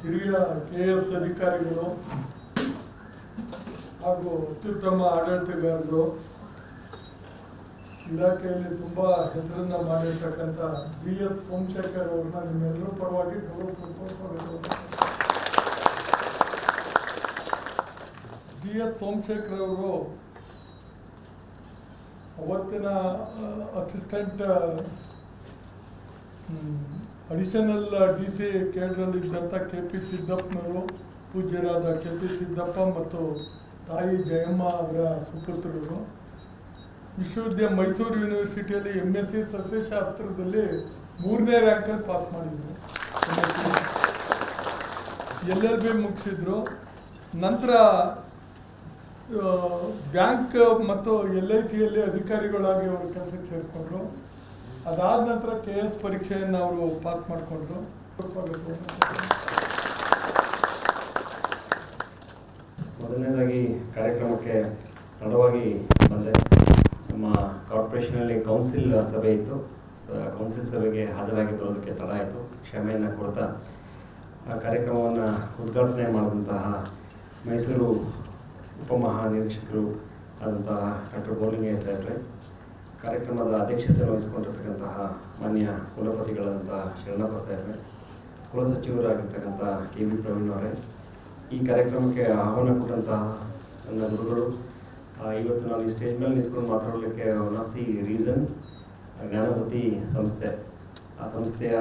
ಹಿರಿಯ K S ಅಧಿಕಾರಿಗಳು ಹಾಗೂ ಅತ್ಯುತ್ತಮ ಆಡಳಿತಗಾರರು ಇಲಾಖೆಯಲ್ಲಿ ತುಂಬ ಹೆಸರನ್ನ ಮಾಡಿರ್ತಕ್ಕಂಥ ಬಿ ಎಸ್ ಸೋಮಶೇಖರ್ ಅವ್ರನ್ನ ನಿಮ್ಮೆಲ್ಲರೂ ಪರವಾಗಿ ಸ್ವಾಗತ. ಬಿ ಎಸ್ ಸೋಮಶೇಖರ್ ಅವರು ಅವತ್ತಿನ ಅಸಿಸ್ಟೆಂಟ್ ಅಡಿಷನಲ್ ಡಿ ಸಿ ಕೇಂದ್ರದಲ್ಲಿದ್ದಂಥ ಕೆ ಪಿ ಸಿದ್ದಪ್ಪನವರು ಪೂಜ್ಯರಾದ ಕೆ ಪಿ ಸಿದ್ದಪ್ಪ ಮತ್ತು ತಾಯಿ ಜಯಮ್ಮ ಅವರ ಸುಪುತ್ರರು. ವಿಶ್ವವಿದ್ಯ ಮೈಸೂರು ಯೂನಿವರ್ಸಿಟಿಯಲ್ಲಿ ಎಂ ಎಸ್ ಸಿ ಸಸ್ಯಶಾಸ್ತ್ರದಲ್ಲಿ ಮೂರನೇ ರ್ಯಾಂಕಲ್ಲಿ ಪಾಸ್ ಮಾಡಿದ್ರು. ಎಲ್ ಎಲ್ ಬಿ ಮುಗಿಸಿದ್ರು. ನಂತರ ಬ್ಯಾಂಕ್ ಮತ್ತು ಎಲ್ ಐ ಸಿಯಲ್ಲಿ ಅಧಿಕಾರಿಗಳಾಗಿ ಅವರು ಕೆಲಸಕ್ಕೆ ಸೇರಿಕೊಂಡ್ರು. ಅದಾದ ನಂತರ ಕೆ ಎಸ್ ಪರೀಕ್ಷೆಯನ್ನು ಅವರು ಪಾಸ್ ಮಾಡಿಕೊಂಡ್ರು. ಮೊದಲನೇದಾಗಿ ಕಾರ್ಯಕ್ರಮಕ್ಕೆ ತಡವಾಗಿ ಬಂದೆ. ನಮ್ಮ ಕಾರ್ಪೊರೇಷನಲ್ಲಿ ಕೌನ್ಸಿಲ್ ಸಭೆ ಇತ್ತು. ಕೌನ್ಸಿಲ್ ಸಭೆಗೆ ಹಾಜರಾಗಿ ಬರೋದಕ್ಕೆ ತಡ ಆಯಿತು. ಕ್ಷಮೆಯನ್ನು ಕೊಡ್ತಾ, ಆ ಕಾರ್ಯಕ್ರಮವನ್ನು ಉದ್ಘಾಟನೆ ಮಾಡಿದಂತಹ ಮೈಸೂರು ಉಪಮಹಾನಿರೀಕ್ಷಕರು ಆದಂತಹ ಡಾಕ್ಟರ್ ಗೋಲಿಂಗಯ್ಯ ಸಾಹೇಬ್ರೆ ಕಾರ್ಯಕ್ರಮದ ಅಧ್ಯಕ್ಷತೆ ವಹಿಸಿಕೊಂಡಿರ್ತಕ್ಕಂತಹ ಮಾನ್ಯ ಕುಲಪತಿಗಳಾದಂತಹ ಶರಣಪ್ಪ ಸಾಹೇಬ್ರೆ ಕುಲಸಚಿವರಾಗಿರ್ತಕ್ಕಂಥ ಕೆ ವಿ ಪ್ರವೀಣ್ ಅವರೇ, ಈ ಕಾರ್ಯಕ್ರಮಕ್ಕೆ ಆಹ್ವಾನ ಕೊಟ್ಟಂತಹ ನನ್ನ ಗುರುಗಳು ಇವತ್ತು ನಾನು ಈ ಸ್ಟೇಜ್ ಮೇಲೆ ನಿಂತ್ಕೊಂಡು ಮಾತಾಡಲಿಕ್ಕೆ one of the reason Jnanapathi ಸಂಸ್ಥೆ. ಆ ಸಂಸ್ಥೆಯ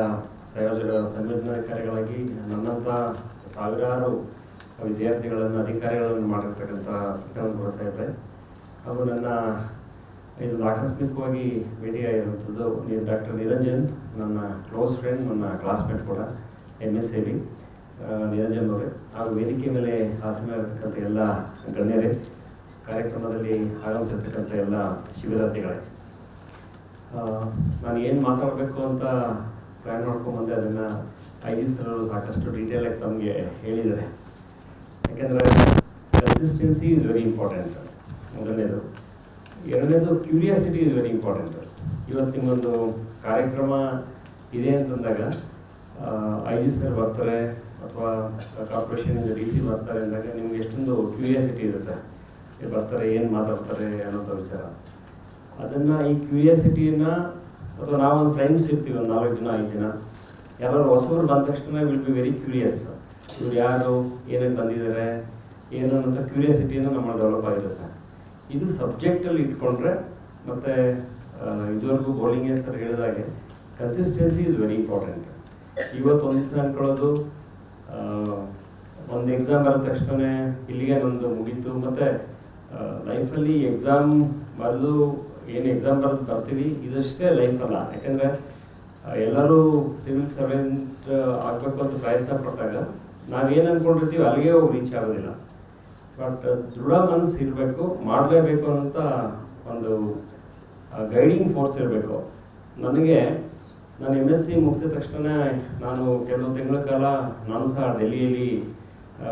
ಸಂಯೋಜಕ ಸಂಯೋಜನಾಧಿಕಾರಿಗಳಾಗಿ ನನ್ನಂಥ ಸಾವಿರಾರು ವಿದ್ಯಾರ್ಥಿಗಳನ್ನು, ಅಧಿಕಾರಿಗಳನ್ನು ಮಾಡಿರ್ತಕ್ಕಂಥ ಸತ್ಯಾನಂದ ಸಾಹೇಬ್ರೆ, ಹಾಗೂ ನನ್ನ ಇದು ಆಕಸ್ಮಿಕವಾಗಿ ಭೇಟಿಯಾಗಿರುವಂಥದ್ದು ನೀವು ಡಾಕ್ಟರ್ ನಿರಂಜನ್, ನನ್ನ ಕ್ಲೋಸ್ ಫ್ರೆಂಡ್ ನನ್ನ ಕ್ಲಾಸ್ಮೇಟ್ ಕೂಡ ಎಂ ಎಸ್ ಎ ನಿರಂಜನ್ ಅವರೇ. ಹಾಗೂ ವೇದಿಕೆ ಮೇಲೆ ಆಸನ ಇರತಕ್ಕಂಥ ಎಲ್ಲ ಗಣ್ಯರೇ, ಕಾರ್ಯಕ್ರಮದಲ್ಲಿ ಆಗಮಿಸಿರ್ತಕ್ಕಂಥ ಎಲ್ಲ ಶಿಬಿರಾರ್ಥಿಗಳೇ. ನಾನು ಏನು ಮಾತಾಡಬೇಕು ಅಂತ ಪ್ಲ್ಯಾನ್ ಮಾಡ್ಕೊಂಬಂದೆ ಅದನ್ನು ಐ ಜಿ ಸರ್ ಸಾಕಷ್ಟು ಡೀಟೇಲಾಗಿ ತಮಗೆ ಹೇಳಿದ್ದಾರೆ. ಯಾಕೆಂದರೆ ಕನ್ಸಿಸ್ಟೆನ್ಸಿ ಈಸ್ ವೆರಿ ಇಂಪಾರ್ಟೆಂಟ್ ಮೊದಲನೇದು ಎರಡನೇದು ಕ್ಯೂರಿಯಾಸಿಟಿ ಇಸ್ ವೆರಿ ಇಂಪಾರ್ಟೆಂಟ್ ಇವತ್ತು ನಿಮ್ಮೊಂದು ಕಾರ್ಯಕ್ರಮ ಇದೆ ಅಂತಂದಾಗ ಐ ಜಿ ಸರ್ ಬರ್ತಾರೆ, ಅಥವಾ ಕಾರ್ಪೊರೇಷನಿಂದ ಡಿ ಸಿ ಬರ್ತಾರೆ ಅಂದಾಗ ನಿಮ್ಗೆ ಎಷ್ಟೊಂದು ಕ್ಯೂರಿಯಾಸಿಟಿ ಇರುತ್ತೆ. ಬರ್ತಾರೆ, ಏನು ಮಾತಾಡ್ತಾರೆ ಅನ್ನೋಂಥ ವಿಚಾರ. ಅದನ್ನು ಈ ಕ್ಯೂರಿಯಾಸಿಟಿಯನ್ನು ಅಥವಾ ನಾವೊಂದು ಫ್ರೆಂಡ್ಸ್ ಇರ್ತೀವಿ, ಒಂದು ನಾಲ್ಕು ಜನ, ಐದು ಜನ ಯಾರು ಹೊಸವರು ಬಂದ ತಕ್ಷಣ ವಿಲ್ ಬಿ ವೆರಿ ಕ್ಯೂರಿಯಸ್ ಇವ್ರು ಯಾರು, ಏನೇನು ಬಂದಿದ್ದಾರೆ ಏನು ಅನ್ನೋಂಥ ಕ್ಯೂರಿಯಾಸಿಟಿಯನ್ನು ನಮ್ಮ ಡೆವಲಪ್ ಆಗಿರುತ್ತೆ. ಇದು ಸಬ್ಜೆಕ್ಟಲ್ಲಿ ಇಟ್ಕೊಂಡ್ರೆ ಮತ್ತು ಇದುವರೆಗೂ ಬೌಲಿಂಗ್ ಸರ್ ಹೇಳಿದಾಗೆ ಕನ್ಸಿಸ್ಟೆನ್ಸಿ ಈಸ್ ವೆರಿ ಇಂಪಾರ್ಟೆಂಟ್ ಇವತ್ತು ಒಂದು ದಿವಸ ಅನ್ಕೊಳ್ಳೋದು ಒಂದು ಎಕ್ಸಾಮ್ ಬರೋ ತಕ್ಷಣ ಇಲ್ಲಿಗೆ ನಂದು ಮುಗೀತು, ಮತ್ತು ಲೈಫಲ್ಲಿ ಎಕ್ಸಾಮ್ ಬರೆದು ಏನು ಎಕ್ಸಾಮ್ ಬರೆದು ಬರ್ತೀವಿ, ಇದಷ್ಟೇ ಲೈಫ್ ಅಲ್ಲ. ಯಾಕಂದರೆ ಎಲ್ಲರೂ ಸಿವಿಲ್ ಸರ್ವೆಂಟ್ ಆಗಬೇಕು ಅಂತ ಪ್ರಯತ್ನ ಪಟ್ಟಾಗ ನಾವೇನು ಅಂದ್ಕೊಂಡಿರ್ತೀವಿ ಅಲ್ಲಿಗೆ ಹೋಗಿ ರೀಚ್ ಆಗೋದಿಲ್ಲ. ಬಟ್ ದೃಢ ಮನಸ್ಸು ಇರಬೇಕು, ಮಾಡಲೇಬೇಕು ಅಂತ ಒಂದು ಗೈಡಿಂಗ್ ಫೋರ್ಸ್ ಇರಬೇಕು. ನನಗೆ, ನಾನು ಎಂ ಎಸ್ ಸಿ ಮುಗಿಸಿದ ತಕ್ಷಣ ನಾನು ಕೆಲವು ತಿಂಗಳ ಕಾಲ ನಾನು ಸಹ ಡೆಲ್ಲಿಯಲ್ಲಿ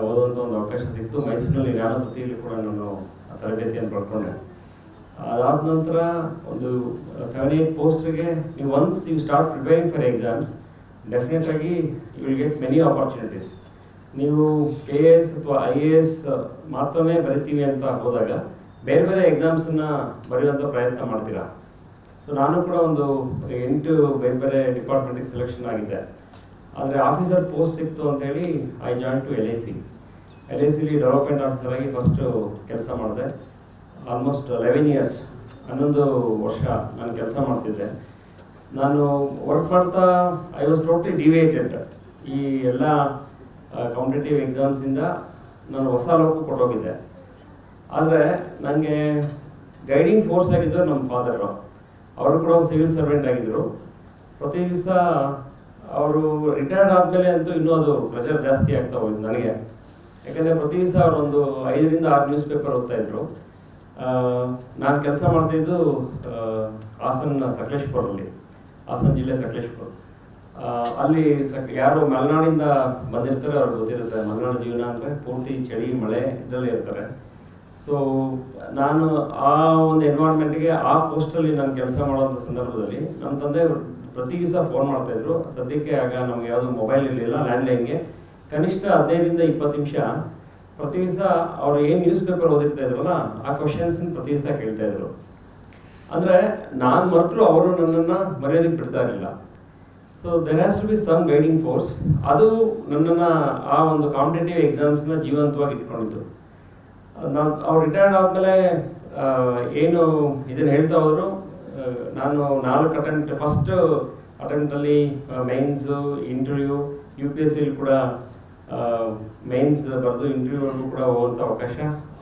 ಓದುವಂಥ ಒಂದು ಅವಕಾಶ ಸಿಕ್ತು ಮೈಸೂರಿನಲ್ಲಿ ಜ್ಞಾನಪತಿಯಲ್ಲಿ ಕೂಡ ನಾನು ಆ ತರಬೇತಿಯನ್ನು ಪಡ್ಕೊಂಡೆ. ಅದಾದ ನಂತರ ಒಂದು ಸೆವೆನ್ ಏಟ್ ಪೋಸ್ಟ್ಗೆ ನೀವು once you start preparing for exams definite ಆಗಿ you will get many opportunities ನೀವು ಕೆ ಎ ಎಸ್ ಅಥವಾ ಐ ಎ ಎಸ್ ಮಾತ್ರನೇ ಬರಿತೀವಿ ಅಂತ ಹೋದಾಗ ಬೇರೆ ಬೇರೆ ಎಕ್ಸಾಮ್ಸನ್ನು ಬರೆಯುವಂಥ ಪ್ರಯತ್ನ ಮಾಡ್ತೀರಾ? ಸೊ ನಾನು ಕೂಡ ಒಂದು ಎಂಟು ಬೇರೆ ಬೇರೆ ಡಿಪಾರ್ಟ್ಮೆಂಟಿಗೆ ಸೆಲೆಕ್ಷನ್ ಆಗಿದ್ದೆ. ಆದರೆ ಆಫೀಸರ್ ಪೋಸ್ಟ್ ಸಿಕ್ತು ಅಂತೇಳಿ I join to L I C L I ಸಿಲಿ development officer ಆಗಿ ಫಸ್ಟು ಕೆಲಸ ಮಾಡಿದೆ. ಆಲ್ಮೋಸ್ಟ್ ಲೆವೆನ್ ಇಯರ್ಸ್ ಹನ್ನೊಂದು ವರ್ಷ ನಾನು ಕೆಲಸ ಮಾಡ್ತಿದ್ದೆ. ನಾನು ವರ್ಕ್ ಮಾಡ್ತಾ ಐ ವಾಸ್ ಟೋಟ್ಲಿ ಡಿವಿಯೇಟೆಡ್ ಈ ಎಲ್ಲ ಕಾಂಪಿಟೇಟಿವ್ ಎಕ್ಸಾಮ್ಸಿಂದ ನಾನು ಹೊಸ ಲೋಕ ಕೊಟ್ಟೋಗಿದ್ದೆ. ಆದರೆ ನನಗೆ ಗೈಡಿಂಗ್ ಫೋರ್ಸ್ ಆಗಿದ್ದರು ನಮ್ಮ ಫಾದರು ಅವರು. ಕೂಡ ಸಿವಿಲ್ ಸರ್ವೆಂಟ್ ಆಗಿದ್ದರು ಪ್ರತಿ ದಿವಸ ಅವರು ರಿಟೈರ್ಡ್ ಆದಮೇಲೆ ಅಂತೂ ಇನ್ನೂ ಅದು ಪ್ರೆಷರ್ ಜಾಸ್ತಿ ಆಗ್ತಾ ಹೋಯ್ತು ನನಗೆ. ಯಾಕೆಂದರೆ ಪ್ರತಿ ದಿವಸ ಅವರೊಂದು ಐದರಿಂದ ಆರು ನ್ಯೂಸ್ ಪೇಪರ್ ಓದ್ತಾಯಿದ್ರು ನಾನು ಕೆಲಸ ಮಾಡ್ತಿದ್ದು ಆ, ಹಾಸನ ಸಕಲೇಶ್ಪುರಲ್ಲಿ ಹಾಸನ ಜಿಲ್ಲೆ ಸಕಲೇಶ್ಪುರ. ಅಲ್ಲಿ ಯಾರು ಮಲೆನಾಡಿಂದ ಬಂದಿರ್ತಾರೆ ಅವ್ರಿಗೆ ಗೊತ್ತಿರುತ್ತೆ. ಮಲೆನಾಡು ಜೀವನ ಅಂದರೆ ಪೂರ್ತಿ ಚಳಿ, ಮಳೆ ಇದರಲ್ಲೇ ಇರ್ತಾರೆ. ಸೊ ಸೊ ನಾನು ಆ ಒಂದು ಎನ್ವೈರ್ಮೆಂಟ್ಗೆ ಆ ಪೋಸ್ಟಲ್ಲಿ ನಾನು ಕೆಲಸ ಮಾಡುವಂಥ ಸಂದರ್ಭದಲ್ಲಿ ನಮ್ಮ ತಂದೆ ಪ್ರತಿ ದಿವಸ ಫೋನ್ ಮಾಡ್ತಾಯಿದ್ರು ಸದ್ಯಕ್ಕೆ ಆಗ ನಮಗೆ ಯಾವುದು ಮೊಬೈಲ್ ಇರಲಿಲ್ಲ ಲ್ಯಾಂಡ್ಲೈನ್ಗೆ ಕನಿಷ್ಠ ಹದಿನೈದರಿಂದ ಇಪ್ಪತ್ತು ನಿಮಿಷ ಪ್ರತಿ ದಿವಸ ಅವರು ಏನು ನ್ಯೂಸ್ ಪೇಪರ್ ಓದಿರ್ತಾ ಇದ್ರಲ್ಲ, ಆ ಕ್ವಶನ್ಸನ್ನು ಪ್ರತಿ ದಿವಸ ಕೇಳ್ತಾಯಿದ್ರು ಅಂದರೆ ನಾನು ಮರೆತರೂ ಅವರು ನನ್ನನ್ನು ಮರೆಯೋದಕ್ಕೆ ಬಿಡ್ತಾ ಇರಲಿಲ್ಲ. So there has to be some guiding force ಅದು ನನ್ನನ್ನು ಆ ಒಂದು ಕಾಂಪಿಟೇಟಿವ್ ಎಕ್ಸಾಮ್ಸ್ನ ಜೀವಂತವಾಗಿ ಇಟ್ಕೊಂಡಿದ್ದು. ನಾನು ಅವ್ರು ರಿಟೈರ್ಡ್ ಆದಮೇಲೆ ಏನು ಇದನ್ನು ಹೇಳ್ತಾ ಹೋದರು ನಾನು ನಾಲ್ಕು attempt first ಅಟೆಂಪ್ಟಲ್ಲಿ mains interview U P S ಸಿಲಿ ಕೂಡ ಮೈನ್ಸ್ ಬರೆದು ಇಂಟರ್ವ್ಯೂವರೆಗೂ ಕೂಡ ಹೋಗುವಂಥ ಅವಕಾಶ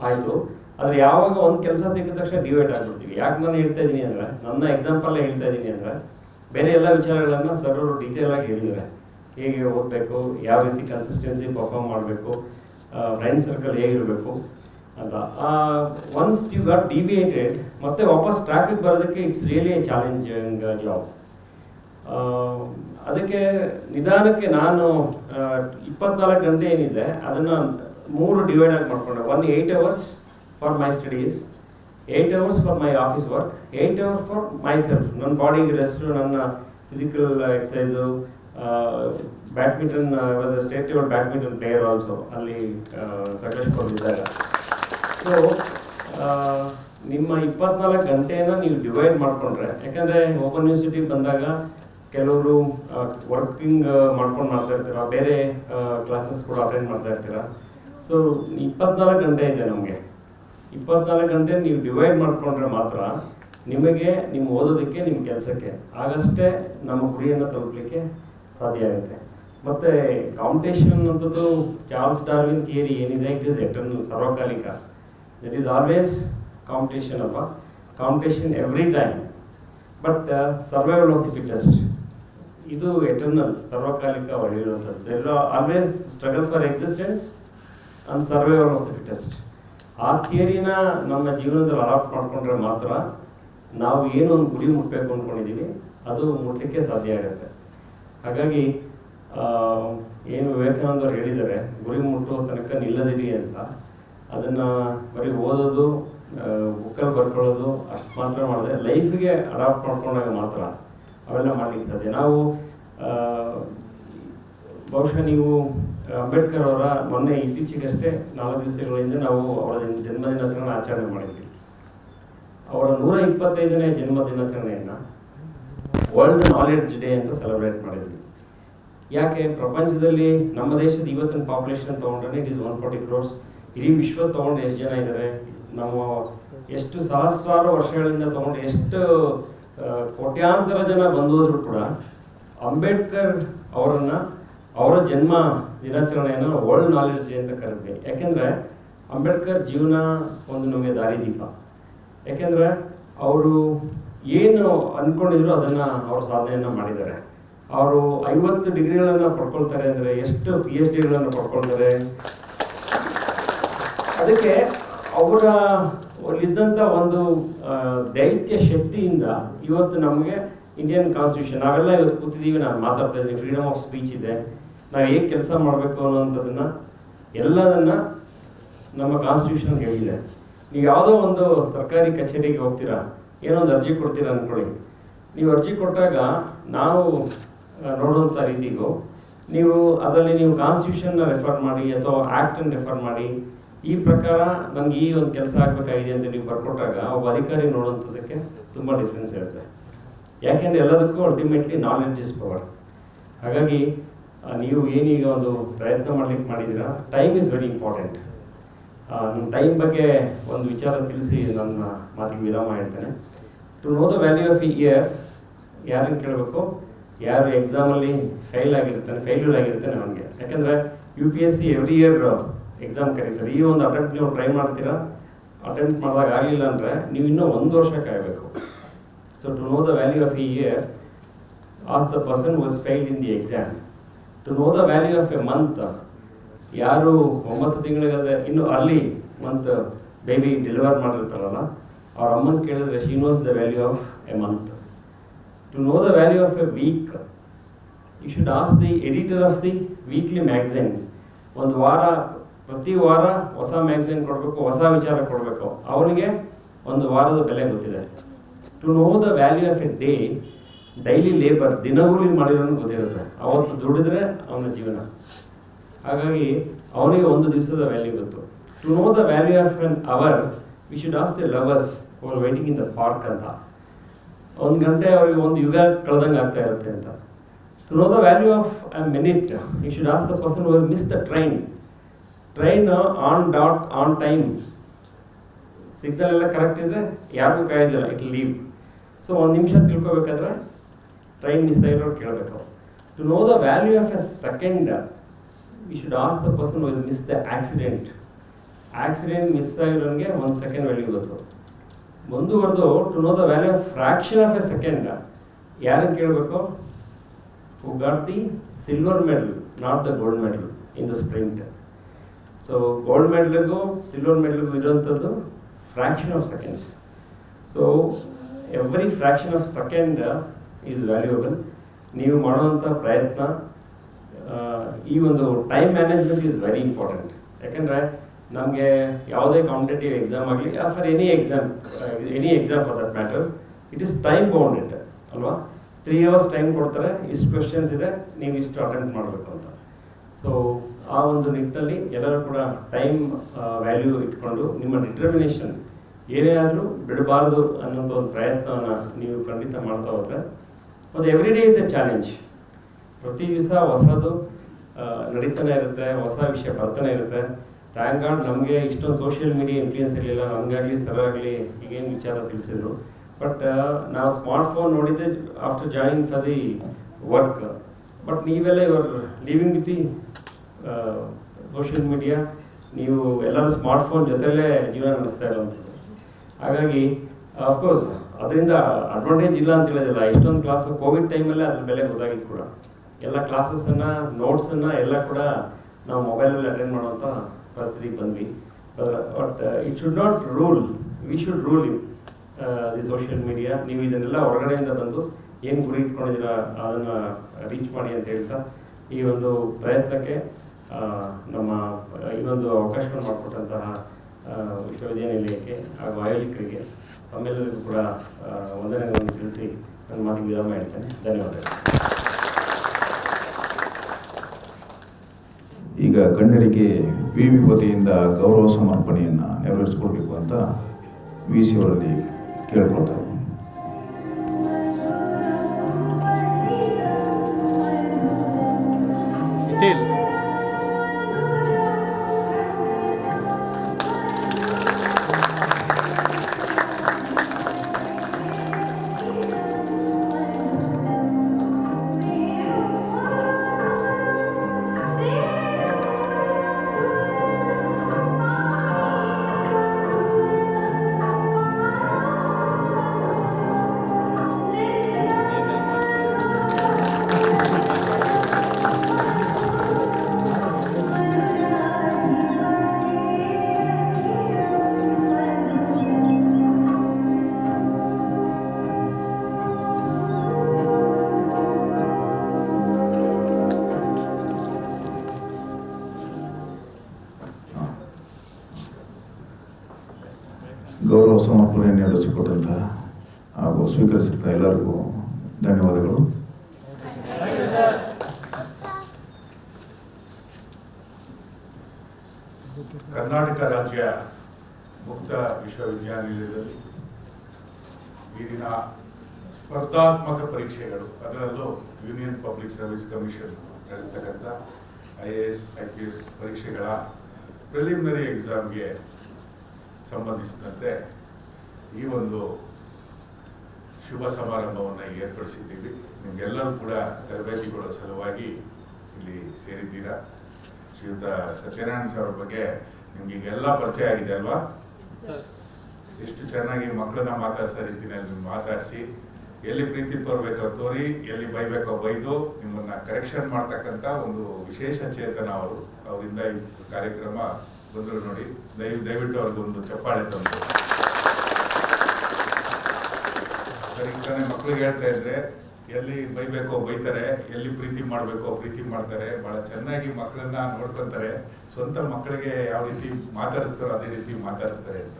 ಆಯಿತು. ಆದರೆ ಯಾವಾಗ ಒಂದು ಕೆಲಸ ಸಿಕ್ಕಿದ ತಕ್ಷಣ ಡಿವೈಡ್ ಆಗ್ಬಿಡ್ತೀವಿ. ಯಾಕೆ ನಾನು ಹೇಳ್ತಾ ಇದ್ದೀನಿ ಅಂದರೆ, ನನ್ನ ಎಕ್ಸಾಂಪಲ್ಲೇ ಹೇಳ್ತಾ ಇದ್ದೀನಿ ಅಂದರೆ ಬೇರೆ ಎಲ್ಲ ವಿಚಾರಗಳನ್ನು ಸರ್ ಅವರು ಡೀಟೇಲ್ ಆಗಿ ಹೇಳಿದ್ದಾರೆ. ಹೇಗೆ ಓದಬೇಕು, ಯಾವ ರೀತಿ ಕನ್ಸಿಸ್ಟೆನ್ಸಿ ಪರ್ಫಾರ್ಮ್ ಮಾಡಬೇಕು ಫ್ರೆಂಡ್ ಸರ್ಕಲ್ ಹೇಗಿರಬೇಕು ಅಂತ. ಒನ್ಸ್ ಯು ಗಾಟ್ ಡಿವಿಯೇಟೆಡ್ ಮತ್ತೆ ವಾಪಸ್ ಟ್ರ್ಯಾಕಿಗೆ ಬರೋದಕ್ಕೆ it's really a challenging job ಅದಕ್ಕೆ ನಿಧಾನಕ್ಕೆ ನಾನು ಇಪ್ಪತ್ನಾಲ್ಕು ಗಂಟೆ ಏನಿದೆ, ಅದನ್ನು ಮೂರು ಡಿವೈಡ್ ಆಗಿ ಮಾಡ್ಕೊಂಡೆ. One eight hours for my studies eight hours for my office work eight hours for my self ನನ್ನ ಬಾಡಿಗೆ ರೆಸ್ಟ್ ನನ್ನ physical exercise badminton was a state badminton player also ಅಲ್ಲಿ ಸಕಲೇಶ್ಪುರದಿದ್ದಾಗ ಸೊ ನಿಮ್ಮ ಇಪ್ಪತ್ನಾಲ್ಕು ಗಂಟೆಯನ್ನು ನೀವು ಡಿವೈಡ್ ಮಾಡಿಕೊಂಡ್ರೆ. ಯಾಕಂದರೆ ಓಪನ್ ಯೂನಿವರ್ಸಿಟಿ ಬಂದಾಗ ಕೆಲವರು ವರ್ಕಿಂಗ್ ಮಾಡ್ಕೊಂಡು ಮಾಡ್ತಾ ಇರ್ತೀರ, ಬೇರೆ ಕ್ಲಾಸಸ್ ಕೂಡ ಅಟೆಂಡ್ ಮಾಡ್ತಾ ಇರ್ತೀರ. ಸೊ ಇಪ್ಪತ್ನಾಲ್ಕು ಗಂಟೆ ಇದೆ ನಮಗೆ. ಇಪ್ಪತ್ನಾಲ್ಕು ಗಂಟೆ ನೀವು ಡಿವೈಡ್ ಮಾಡಿಕೊಂಡ್ರೆ ಮಾತ್ರ ನಿಮಗೆ, ನಿಮ್ಮ ಓದೋದಕ್ಕೆ, ನಿಮ್ಮ ಕೆಲಸಕ್ಕೆ ಆಗಷ್ಟೇ ನಮ್ಮ ಗುರಿಯನ್ನು ತಲುಪಲಿಕ್ಕೆ ಸಾಧ್ಯ ಆಗುತ್ತೆ. ಮತ್ತು ಕಾಂಪಿಟೇಷನ್ ಅಂತದ್ದು ಚಾರ್ಲ್ಸ್ ಡಾರ್ವಿನ್ ಥಿಯರಿ ಏನಿದೆ? ಇಟ್ ಈಸ್ ಎಟರ್ನಲ್ ಸರ್ವಕಾಲಿಕ. ದಟ್ ಈಸ್ ಆಲ್ವೇಸ್ ಕಾಂಪಿಟೇಷನ್ ಅಪ್ಪ. Competition every time but survival of the fittest ಇದು ಎಟರ್ನಲ್ ಸರ್ವಕಾಲಿಕ ಒಳ್ಳೆಯದು ಹೇಳಿರುವಂಥದ್ದು. Are always struggle for existence and survival of the fittest ಆ ಥಿಯರಿನ ನಮ್ಮ ಜೀವನದಲ್ಲಿ ಅಡಾಪ್ಟ್ ಮಾಡಿಕೊಂಡ್ರೆ ಮಾತ್ರ ನಾವು ಏನು ಒಂದು ಗುರಿ ಮುಟ್ಟಬೇಕು ಅಂದ್ಕೊಂಡಿದ್ದೀವಿ ಅದು ಮುಟ್ಟಲಿಕ್ಕೆ ಸಾಧ್ಯ ಆಗುತ್ತೆ. ಹಾಗಾಗಿ ಏನು ವಿವೇಕಾನಂದರು ಹೇಳಿದ್ದಾರೆ ಗುರಿ ಮುಟ್ಟುವ ತನಕ ನಿಲ್ಲದಿರಿ ಅಂತ. ಅದನ್ನು ಬರೀ ಓದೋದು ಬುಕ್ಕಲ್ಲಿ ಬರ್ಕೊಳ್ಳೋದು, ಅಷ್ಟು ಮಾತ್ರ ಮಾಡಿದ್ರೆ ಲೈಫಿಗೆ ಅಡಾಪ್ಟ್ ಮಾಡ್ಕೊಂಡಾಗ ಮಾತ್ರ ಅವೆಲ್ಲ ಮಾಡ್ಲಿಕ್ಕೆ ಸಾಧ್ಯ. ನಾವು ಬಹುಶಃ ನೀವು ಅಂಬೇಡ್ಕರ್ ಅವರ ಮೊನ್ನೆ ಇತ್ತೀಚೆಗಷ್ಟೇ ನಾಲ್ಕು ದಿವಸಗಳ ಹಿಂದೆ ನಾವು ಅವರ ಜನ್ಮದಿನಾಚರಣೆ ಆಚರಣೆ ಮಾಡಿದ್ವಿ. ಅವರ ನೂರ ಇಪ್ಪತ್ತೈದನೇ ಜನ್ಮ ದಿನಾಚರಣೆಯನ್ನು ವರ್ಲ್ಡ್ ನಾಲೆಡ್ಜ್ ಡೇ ಅಂತ ಸೆಲೆಬ್ರೇಟ್ ಮಾಡಿದ್ವಿ. ಯಾಕೆ? ಪ್ರಪಂಚದಲ್ಲಿ ನಮ್ಮ ದೇಶದ ಇವತ್ತಿನ ಪಾಪ್ಯುಲೇಷನ್ ತೊಗೊಂಡ್ರೆ it is one forty crores ಇಡೀ ವಿಶ್ವ ತೊಗೊಂಡು ಎಷ್ಟು ಜನ ಇದ್ದಾರೆ ನಾವು ಎಷ್ಟು ಸಹಸ್ರಾರು ವರ್ಷಗಳಿಂದ ತೊಗೊಂಡು ಎಷ್ಟು ಕೋಟ್ಯಾಂತರ ಜನ ಬಂದೋದ್ರು ಕೂಡ ಅಂಬೇಡ್ಕರ್ ಅವರನ್ನು ಅವರ ಜನ್ಮ ದಿನಾಚರಣೆಯನ್ನು ವರ್ಲ್ಡ್ ನಾಲೆಡ್ಜ್ ಡೇ ಅಂತ ಕರೆದ್ವಿ. ಯಾಕೆಂದರೆ ಅಂಬೇಡ್ಕರ್ ಜೀವನ ಒಂದು ನಮಗೆ ದಾರಿದೀಪ. ಯಾಕೆಂದರೆ ಅವರು ಏನು ಅಂದ್ಕೊಂಡಿದ್ರು ಅದನ್ನು ಅವರು ಸಾಧನೆಯನ್ನು ಮಾಡಿದ್ದಾರೆ. ಅವರು ಐವತ್ತು ಡಿಗ್ರಿಗಳನ್ನು ಪಡ್ಕೊಳ್ತಾರೆ ಅಂದರೆ ಎಷ್ಟು ಪಿ ಎಚ್ ಡಿಗಳನ್ನು ಪಡ್ಕೊಳ್ತಾರೆ? ಅದಕ್ಕೆ ಅವರ ಅಲ್ಲಿದ್ದಂಥ ಒಂದು ದೈತ್ಯ ಶಕ್ತಿಯಿಂದ ಇವತ್ತು ನಮಗೆ ಇಂಡಿಯನ್ ಕಾನ್ಸ್ಟಿಟ್ಯೂಷನ್ ನಾವೆಲ್ಲ ಇವತ್ತು ಕೂತಿದ್ದೀವಿ, ನಾನು ಮಾತಾಡ್ತಾ ಇದ್ದೀನಿ ಫ್ರೀಡಮ್ ಆಫ್ ಸ್ಪೀಚ್ ಇದೆ. ನಾವು ಏನು ಕೆಲಸ ಮಾಡಬೇಕು ಅನ್ನೋಂಥದ್ದನ್ನು ಎಲ್ಲದನ್ನು ನಮ್ಮ ಕಾನ್ಸ್ಟಿಟ್ಯೂಷನ್ ಹೇಳಿದೆ. ನೀವು ಯಾವುದೋ ಒಂದು ಸರ್ಕಾರಿ ಕಚೇರಿಗೆ ಹೋಗ್ತೀರಾ ಏನೋ ಒಂದು ಅರ್ಜಿ ಕೊಡ್ತೀರಾ ಅಂದ್ಕೊಳ್ಳಿ ನೀವು ಅರ್ಜಿ ಕೊಟ್ಟಾಗ ನಾವು ನೋಡುವಂಥ ರೀತಿಗೂ ನೀವು ಅದರಲ್ಲಿ ನೀವು ಕಾನ್ಸ್ಟಿಟ್ಯೂಷನ್ನ ರೆಫರ್ ಮಾಡಿ ಅಥವಾ ಆ್ಯಕ್ಟನ್ನು ರೆಫರ್ ಮಾಡಿ, ಈ ಪ್ರಕಾರ ನನಗೆ ಈ ಒಂದು ಕೆಲಸ ಆಗಬೇಕಾಗಿದೆ ಅಂತ ನೀವು ಬರ್ಕೊಟ್ಟಾಗ ಒಬ್ಬ ಅಧಿಕಾರಿ ನೋಡುವಂಥದ್ದಕ್ಕೆ ತುಂಬ ಡಿಫ್ರೆನ್ಸ್ ಇರುತ್ತೆ. ಯಾಕೆಂದರೆ ಎಲ್ಲದಕ್ಕೂ ಅಲ್ಟಿಮೇಟ್ಲಿ ನಾಲೆಡ್ಜ್ ಇಸ್ ಪವರ್ ಹಾಗಾಗಿ ನೀವು ಏನೀಗ ಒಂದು ಪ್ರಯತ್ನ ಮಾಡ್ಲಿಕ್ಕೆ ಮಾಡಿದ್ದೀರಾ? ಟೈಮ್ ಇಸ್ ವೆರಿ ಇಂಪಾರ್ಟೆಂಟ್ ನಿಮ್ಮ ಟೈಮ್ ಬಗ್ಗೆ ಒಂದು ವಿಚಾರ ತಿಳಿಸಿ ನನ್ನ ಮಾತಿಗೆ ವಿರಾಮ ಹೇಳ್ತೇನೆ. To know the value of year ಯಾರನ್ನು ಕೇಳಬೇಕು? ಯಾರು ಎಕ್ಸಾಮಲ್ಲಿ ಫೇಲ್ ಆಗಿರ್ತಾನೆ ಫೇಲ್ಯೂರ್ ಆಗಿರ್ತಾನೆ ಅವನಿಗೆ. ಯಾಕಂದರೆ U P S C every year exam ಕರೀತಾರೆ. ಈ ಒಂದು ಅಟೆಂಪ್ಟ್ ನೀವು ಟ್ರೈ ಮಾಡ್ತೀರಾ? ಅಟೆಂಪ್ಟ್ ಮಾಡಿದಾಗ ಆಗಲಿಲ್ಲ ಅಂದರೆ ನೀವು ಇನ್ನೂ ಒಂದು ವರ್ಷ ಕಾಯಬೇಕು. So to know the value of a year ask the person was failed in the exam to know the value of a month ಯಾರು ಒಂಬತ್ತು ತಿಂಗಳಿಗಾದ್ರೆ ಇನ್ನು ಅರ್ಲಿ ಮಂತ್ ಬೇಬಿ ಡೆಲಿವರ್ ಮಾಡಿರ್ತಾರಲ್ಲ, ಅವ್ರ ಅಮ್ಮನ ಕೇಳಿದ್ರೆ she knows the value of a month to know the value of a week you should ask the editor of the weekly magazine ಒಂದು ವಾರ, ಪ್ರತಿ ವಾರ ಹೊಸ ಮ್ಯಾಗ್ಝಿನ್ ಕೊಡಬೇಕು, ಹೊಸ ವಿಚಾರ ಕೊಡಬೇಕು. ಅವನಿಗೆ ಒಂದು ವಾರದ ಬೆಲೆ ಗೊತ್ತಿದೆ. To know the value of a day daily labour ದಿನಗೂಲಿ ಮಾಡಿರೋನು ಗೊತ್ತಿರುತ್ತೆ. ಅವತ್ತು ದುಡಿದ್ರೆ ಅವನ ಜೀವನ. ಹಾಗಾಗಿ ಅವನಿಗೆ ಒಂದು ದಿವಸದ ವ್ಯಾಲ್ಯೂ ಗೊತ್ತು. To know the value of an hour we should ask the lovers hour waiting in the park ಅಂತ. ಒಂದು ಗಂಟೆ ಅವರಿಗೆ ಒಂದು ಯುಗ ಕಳೆದಂಗೆ ಆಗ್ತಾ ಇರುತ್ತೆ ಅಂತ. To know the value of a minute you should ask the person was miss the train train on dot on time signal ಎಲ್ಲ ಕರೆಕ್ಟ್ ಇದ್ರೆ ಯಾರಿಗೂ ಕಾಯೋದಿಲ್ಲ ಇಟ್ ಲೀವ್ ಸೊ ಒಂದು ನಿಮಿಷ ತಿಳ್ಕೊಬೇಕಾದ್ರೆ ಟ್ರೈನ್ ಮಿಸ್ ಆಗಿರೋರು ಕೇಳಬೇಕು. To know the value of a second we should ask the person was miss the accident accident miss ಆಗಿರೋನಿಗೆ ಒಂದು second value ಗೊತ್ತು. ಮುಂದುವರೆದು to know the value of fraction of a second ಯಾರನ್ನು ಕೇಳಬೇಕು? Who got the silver medal not the gold medal in the sprint so gold ಮೆಡಲ್ಗೂ silver ಮೆಡಲ್ಗೂ ಇರುವಂಥದ್ದು fraction of seconds so every fraction of second is valuable ನೀವು ಮಾಡುವಂಥ ಪ್ರಯತ್ನ ಈ ಒಂದು time management is very important ಯಾಕೆಂದರೆ ನಮಗೆ ಯಾವುದೇ ಕಾಂಪಿಟೇಟಿವ್ ಎಕ್ಸಾಮ್ ಆಗಲಿ for any exam any exam for that matter it is time bounded ಅಲ್ವಾ? ತ್ರೀ ಅವರ್ಸ್ ಟೈಮ್ ಕೊಡ್ತಾರೆ, ಇಷ್ಟು ಕ್ವೆಶನ್ಸ್ ಇದೆ, ನೀವು ಇಷ್ಟು ಅಟೆಂಡ್ ಮಾಡಬೇಕು ಅಂತ. ಸೊ ಆ ಒಂದು ನಿಟ್ಟಿನಲ್ಲಿ ಎಲ್ಲರೂ ಕೂಡ ಟೈಮ್ ವ್ಯಾಲ್ಯೂ ಇಟ್ಕೊಂಡು ನಿಮ್ಮ ಡಿಟರ್ಮಿನೇಷನ್ ಏನೇ ಆದರೂ ಬಿಡಬಾರ್ದು ಅನ್ನೋಂಥ ಒಂದು ಪ್ರಯತ್ನವನ್ನು ನೀವು ಖಂಡಿತ ಮಾಡ್ತಾ ಹೋದರೆ ಮತ್ತು every day is a challenge ಪ್ರತಿ ದಿವಸ ಹೊಸದು ನಡೀತಾನೆ ಇರುತ್ತೆ, ಹೊಸ ವಿಷಯ ಬರ್ತಾನೆ ಇರುತ್ತೆ. ಥ್ಯಾಂಕ್ ಗಾಡ್ ನಮಗೆ ಇಷ್ಟೊಂದು ಸೋಷಿಯಲ್ ಮೀಡಿಯಾ ಇನ್ಫ್ಲೂಯೆನ್ಸ್ ಇರಲಿಲ್ಲ, ನಮಗಾಗಲಿ ಸರ್ ಆಗಲಿ ಈಗೇನು ವಿಚಾರ ತಿಳಿಸಿದ್ರು. ಬಟ್ ನಾವು ಸ್ಮಾರ್ಟ್ ಫೋನ್ ನೋಡಿದ್ದೆ after join for the work but ನೀವೆಲ್ಲ ever living with the social media ನೀವು ಎಲ್ಲರೂ ಸ್ಮಾರ್ಟ್ ಫೋನ್ ಜೊತೆಲೇ ಜೀವನ ನಡೆಸ್ತಾ ಇರುವಂಥದ್ದು. ಹಾಗಾಗಿ ಅಫ್ಕೋರ್ಸ್ ಅದರಿಂದ ಅಡ್ವಾಂಟೇಜ್ ಇಲ್ಲ ಅಂತ ಹೇಳೋದಿಲ್ಲ ಎಷ್ಟೊಂದು ಕ್ಲಾಸ್ ಕೋವಿಡ್ ಟೈಮಲ್ಲೇ ಅದ್ರ ಬೆಲೆ ಗೊತ್ತಾಗಿತ್ತು ಕೂಡ. ಎಲ್ಲ ಕ್ಲಾಸಸ್ಸನ್ನು ನೋಟ್ಸನ್ನು ಎಲ್ಲ ಕೂಡ ನಾವು ಮೊಬೈಲಲ್ಲಿ ಅಟೆಂಡ್ ಮಾಡುವಂಥ ಪರಿಸ್ಥಿತಿಗೆ ಬಂದ್ವಿ. But it should not rule we should rule you the social media ನೀವು ಇದನ್ನೆಲ್ಲ ಹೊರಗಡೆಯಿಂದ ಬಂದು ಏನು ಗುರಿ ಇಟ್ಕೊಂಡಿದ್ದೀರಾ ಅದನ್ನು ರೀಚ್ ಮಾಡಿ ಅಂತ ಹೇಳ್ತಾ ಈ ಒಂದು ಪ್ರಯತ್ನಕ್ಕೆ ನಮ್ಮ, ಈ ಒಂದು ಅವಕಾಶವನ್ನು ಮಾಡಿಕೊಟ್ಟಂತಹ ವಿಶ್ವವಿದ್ಯಾನಿಲಯಕ್ಕೆ ಹಾಗೂ ಆಯೋಜಕರಿಗೆ ತಮ್ಮೆಲ್ಲರಿಗೂ ಕೂಡ ವಂದನೆಗಳನ್ನು ತಿಳಿಸಿ ನನ್ನ ಮಾತು ವಿರಾಮ ಹೇಳ್ತೇನೆ. ಧನ್ಯವಾದಗಳು. ಈಗ ಗಣ್ಯರಿಗೆ ವಿ ವಿ ವತಿಯಿಂದ ಗೌರವ ಸಮರ್ಪಣೆಯನ್ನು ನೆರವೇರಿಸಿಕೊಡ್ಬೇಕು ಅಂತ ವಿ ಸಿ ಅವರಲ್ಲಿ ಕೇಳ್ಕೊಳ್ತಾ ನೆರವೇರಿಸಿಕೊಟ್ಟಂತಹ ಹಾಗೂ ಸ್ವೀಕರಿಸಿದ ಎಲ್ಲರಿಗೂ ಧನ್ಯವಾದಗಳು. ಕರ್ನಾಟಕ ರಾಜ್ಯ ಮುಕ್ತ ವಿಶ್ವವಿದ್ಯಾನಿಲಯದಲ್ಲಿ ಈ ದಿನ ಸ್ಪರ್ಧಾತ್ಮಕ ಪರೀಕ್ಷೆಗಳು, ಅದರಲ್ಲೂ union public service commission ನಡೆಸ್ತಕ್ಕಂಥ I A S I P S ಪರೀಕ್ಷೆಗಳ ಪ್ರಿಲಿಮಿನರಿ ಎಕ್ಸಾಮ್ಗೆ ಸಂಬಂಧಿಸಿದಂತೆ ಈ ಒಂದು ಶುಭ ಸಮಾರಂಭವನ್ನು ಏರ್ಪಡಿಸಿದ್ದೀವಿ. ನಿಮಗೆಲ್ಲರೂ ಕೂಡ ತರಬೇತಿ ಕೊಡೋ ಸಲುವಾಗಿ ಇಲ್ಲಿ ಸೇರಿದ್ದೀರಾ? ಶ್ರೀಯುತ ಸತ್ಯನಾರಾಯಣ ಸರ್ ಬಗ್ಗೆ ನಿಮ್ಗೆ ಈಗೆಲ್ಲ ಪರಿಚಯ ಆಗಿದೆ ಅಲ್ವಾ? ಎಷ್ಟು ಚೆನ್ನಾಗಿ ಮಕ್ಕಳನ್ನ ಮಾತಾಡ್ಸೋ ರೀತಿಯಲ್ಲಿ ಮಾತಾಡಿಸಿ ಎಲ್ಲಿ ಪ್ರೀತಿ ತೋರ್ಬೇಕೋ ತೋರಿ ಎಲ್ಲಿ ಬೈಬೇಕೋ ಬೈದು ನಿಮ್ಮನ್ನ ಕರೆಕ್ಷನ್ ಮಾಡ್ತಕ್ಕಂಥ ಒಂದು ವಿಶೇಷ ಚೇತನ ಅವರು. ಅವರಿಂದ ಈ ಕಾರ್ಯಕ್ರಮ ಬಂದರು ನೋಡಿ ದಯ ದಯವಿಟ್ಟು ಅವ್ರಿಗೊಂದು ಚಪ್ಪಾಳೆ ತಂದು. ಸರಿ ಮಕ್ಕಳಿಗೆ ಹೇಳ್ತಾ ಇದ್ರೆ, ಎಲ್ಲಿ ಬೈಬೇಕೋ, ಬೈತಾರೆ, ಎಲ್ಲಿ ಪ್ರೀತಿ ಮಾಡಬೇಕೋ, ಪ್ರೀತಿ ಮಾಡ್ತಾರೆ ಭಾಳ ಚೆನ್ನಾಗಿ ಮಕ್ಕಳನ್ನ ನೋಡ್ಕೊಂತಾರೆ, ಸ್ವಂತ ಮಕ್ಕಳಿಗೆ ಯಾವ ರೀತಿ ಮಾತಾಡಿಸ್ತಾರೋ ಅದೇ ರೀತಿ ಮಾತಾಡಿಸ್ತಾರೆ ಅಂತ.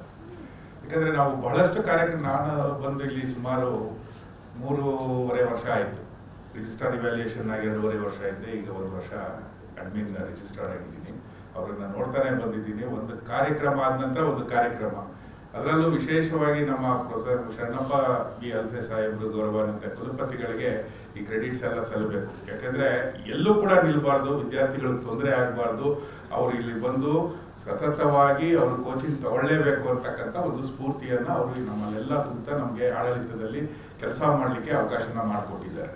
ಯಾಕಂದರೆ ನಾವು ಬಹಳಷ್ಟು ಕಾರ್ಯಕ್ರಮ, ನಾನು ಬಂದು ಇಲ್ಲಿ ಸುಮಾರು ಮೂರುವರೆ ವರ್ಷ ಆಯಿತು. ರಿಜಿಸ್ಟರ್ ಇವ್ಯಾಲ್ಯೂಯೇಷನ್ ಆಗಿ ಎರಡೂವರೆ ವರ್ಷ ಇದ್ದೆ ಈಗ ಒಂದು ವರ್ಷ ಅಡ್ಮಿನ್ ರಿಜಿಸ್ಟರ್ ಆಗಿದ್ದೀನಿ. ಅವರನ್ನ ನೋಡ್ತಾನೆ ಬಂದಿದ್ದೀನಿ. ಒಂದು ಕಾರ್ಯಕ್ರಮ ಆದ ನಂತರ ಒಂದು ಕಾರ್ಯಕ್ರಮ. ಅದರಲ್ಲೂ ವಿಶೇಷವಾಗಿ ನಮ್ಮ ಪ್ರೊಫೆಸರ್ ಶರಣಪ್ಪ ಬಿ ಅಲ್ಸೆ ಸಾಹೇಬರು ಗೌರವಾನ್ವಿತ ಕುಲಪತಿಗಳಿಗೆ ಈ ಕ್ರೆಡಿಟ್ಸ್ ಎಲ್ಲ ಸಲ್ಲಬೇಕು. ಯಾಕಂದ್ರೆ ಎಲ್ಲೂ ಕೂಡ ನಿಲ್ಲಬಾರ್ದು ವಿದ್ಯಾರ್ಥಿಗಳಿಗೆ ತೊಂದರೆ ಆಗಬಾರ್ದು. ಅವರು ಇಲ್ಲಿ ಬಂದು ಸತತವಾಗಿ ಅವರು ಕೋಚಿಂಗ್ ತಗೊಳ್ಳೇಬೇಕು ಅಂತಕ್ಕಂಥ ಒಂದು ಸ್ಫೂರ್ತಿಯನ್ನು ಅವರು ನಮ್ಮಲ್ಲೆಲ್ಲ ತುಂಬ ನಮಗೆ ಆಡಳಿತದಲ್ಲಿ ಕೆಲಸ ಮಾಡಲಿಕ್ಕೆ ಅವಕಾಶನ ಮಾಡಿಕೊಟ್ಟಿದ್ದಾರೆ.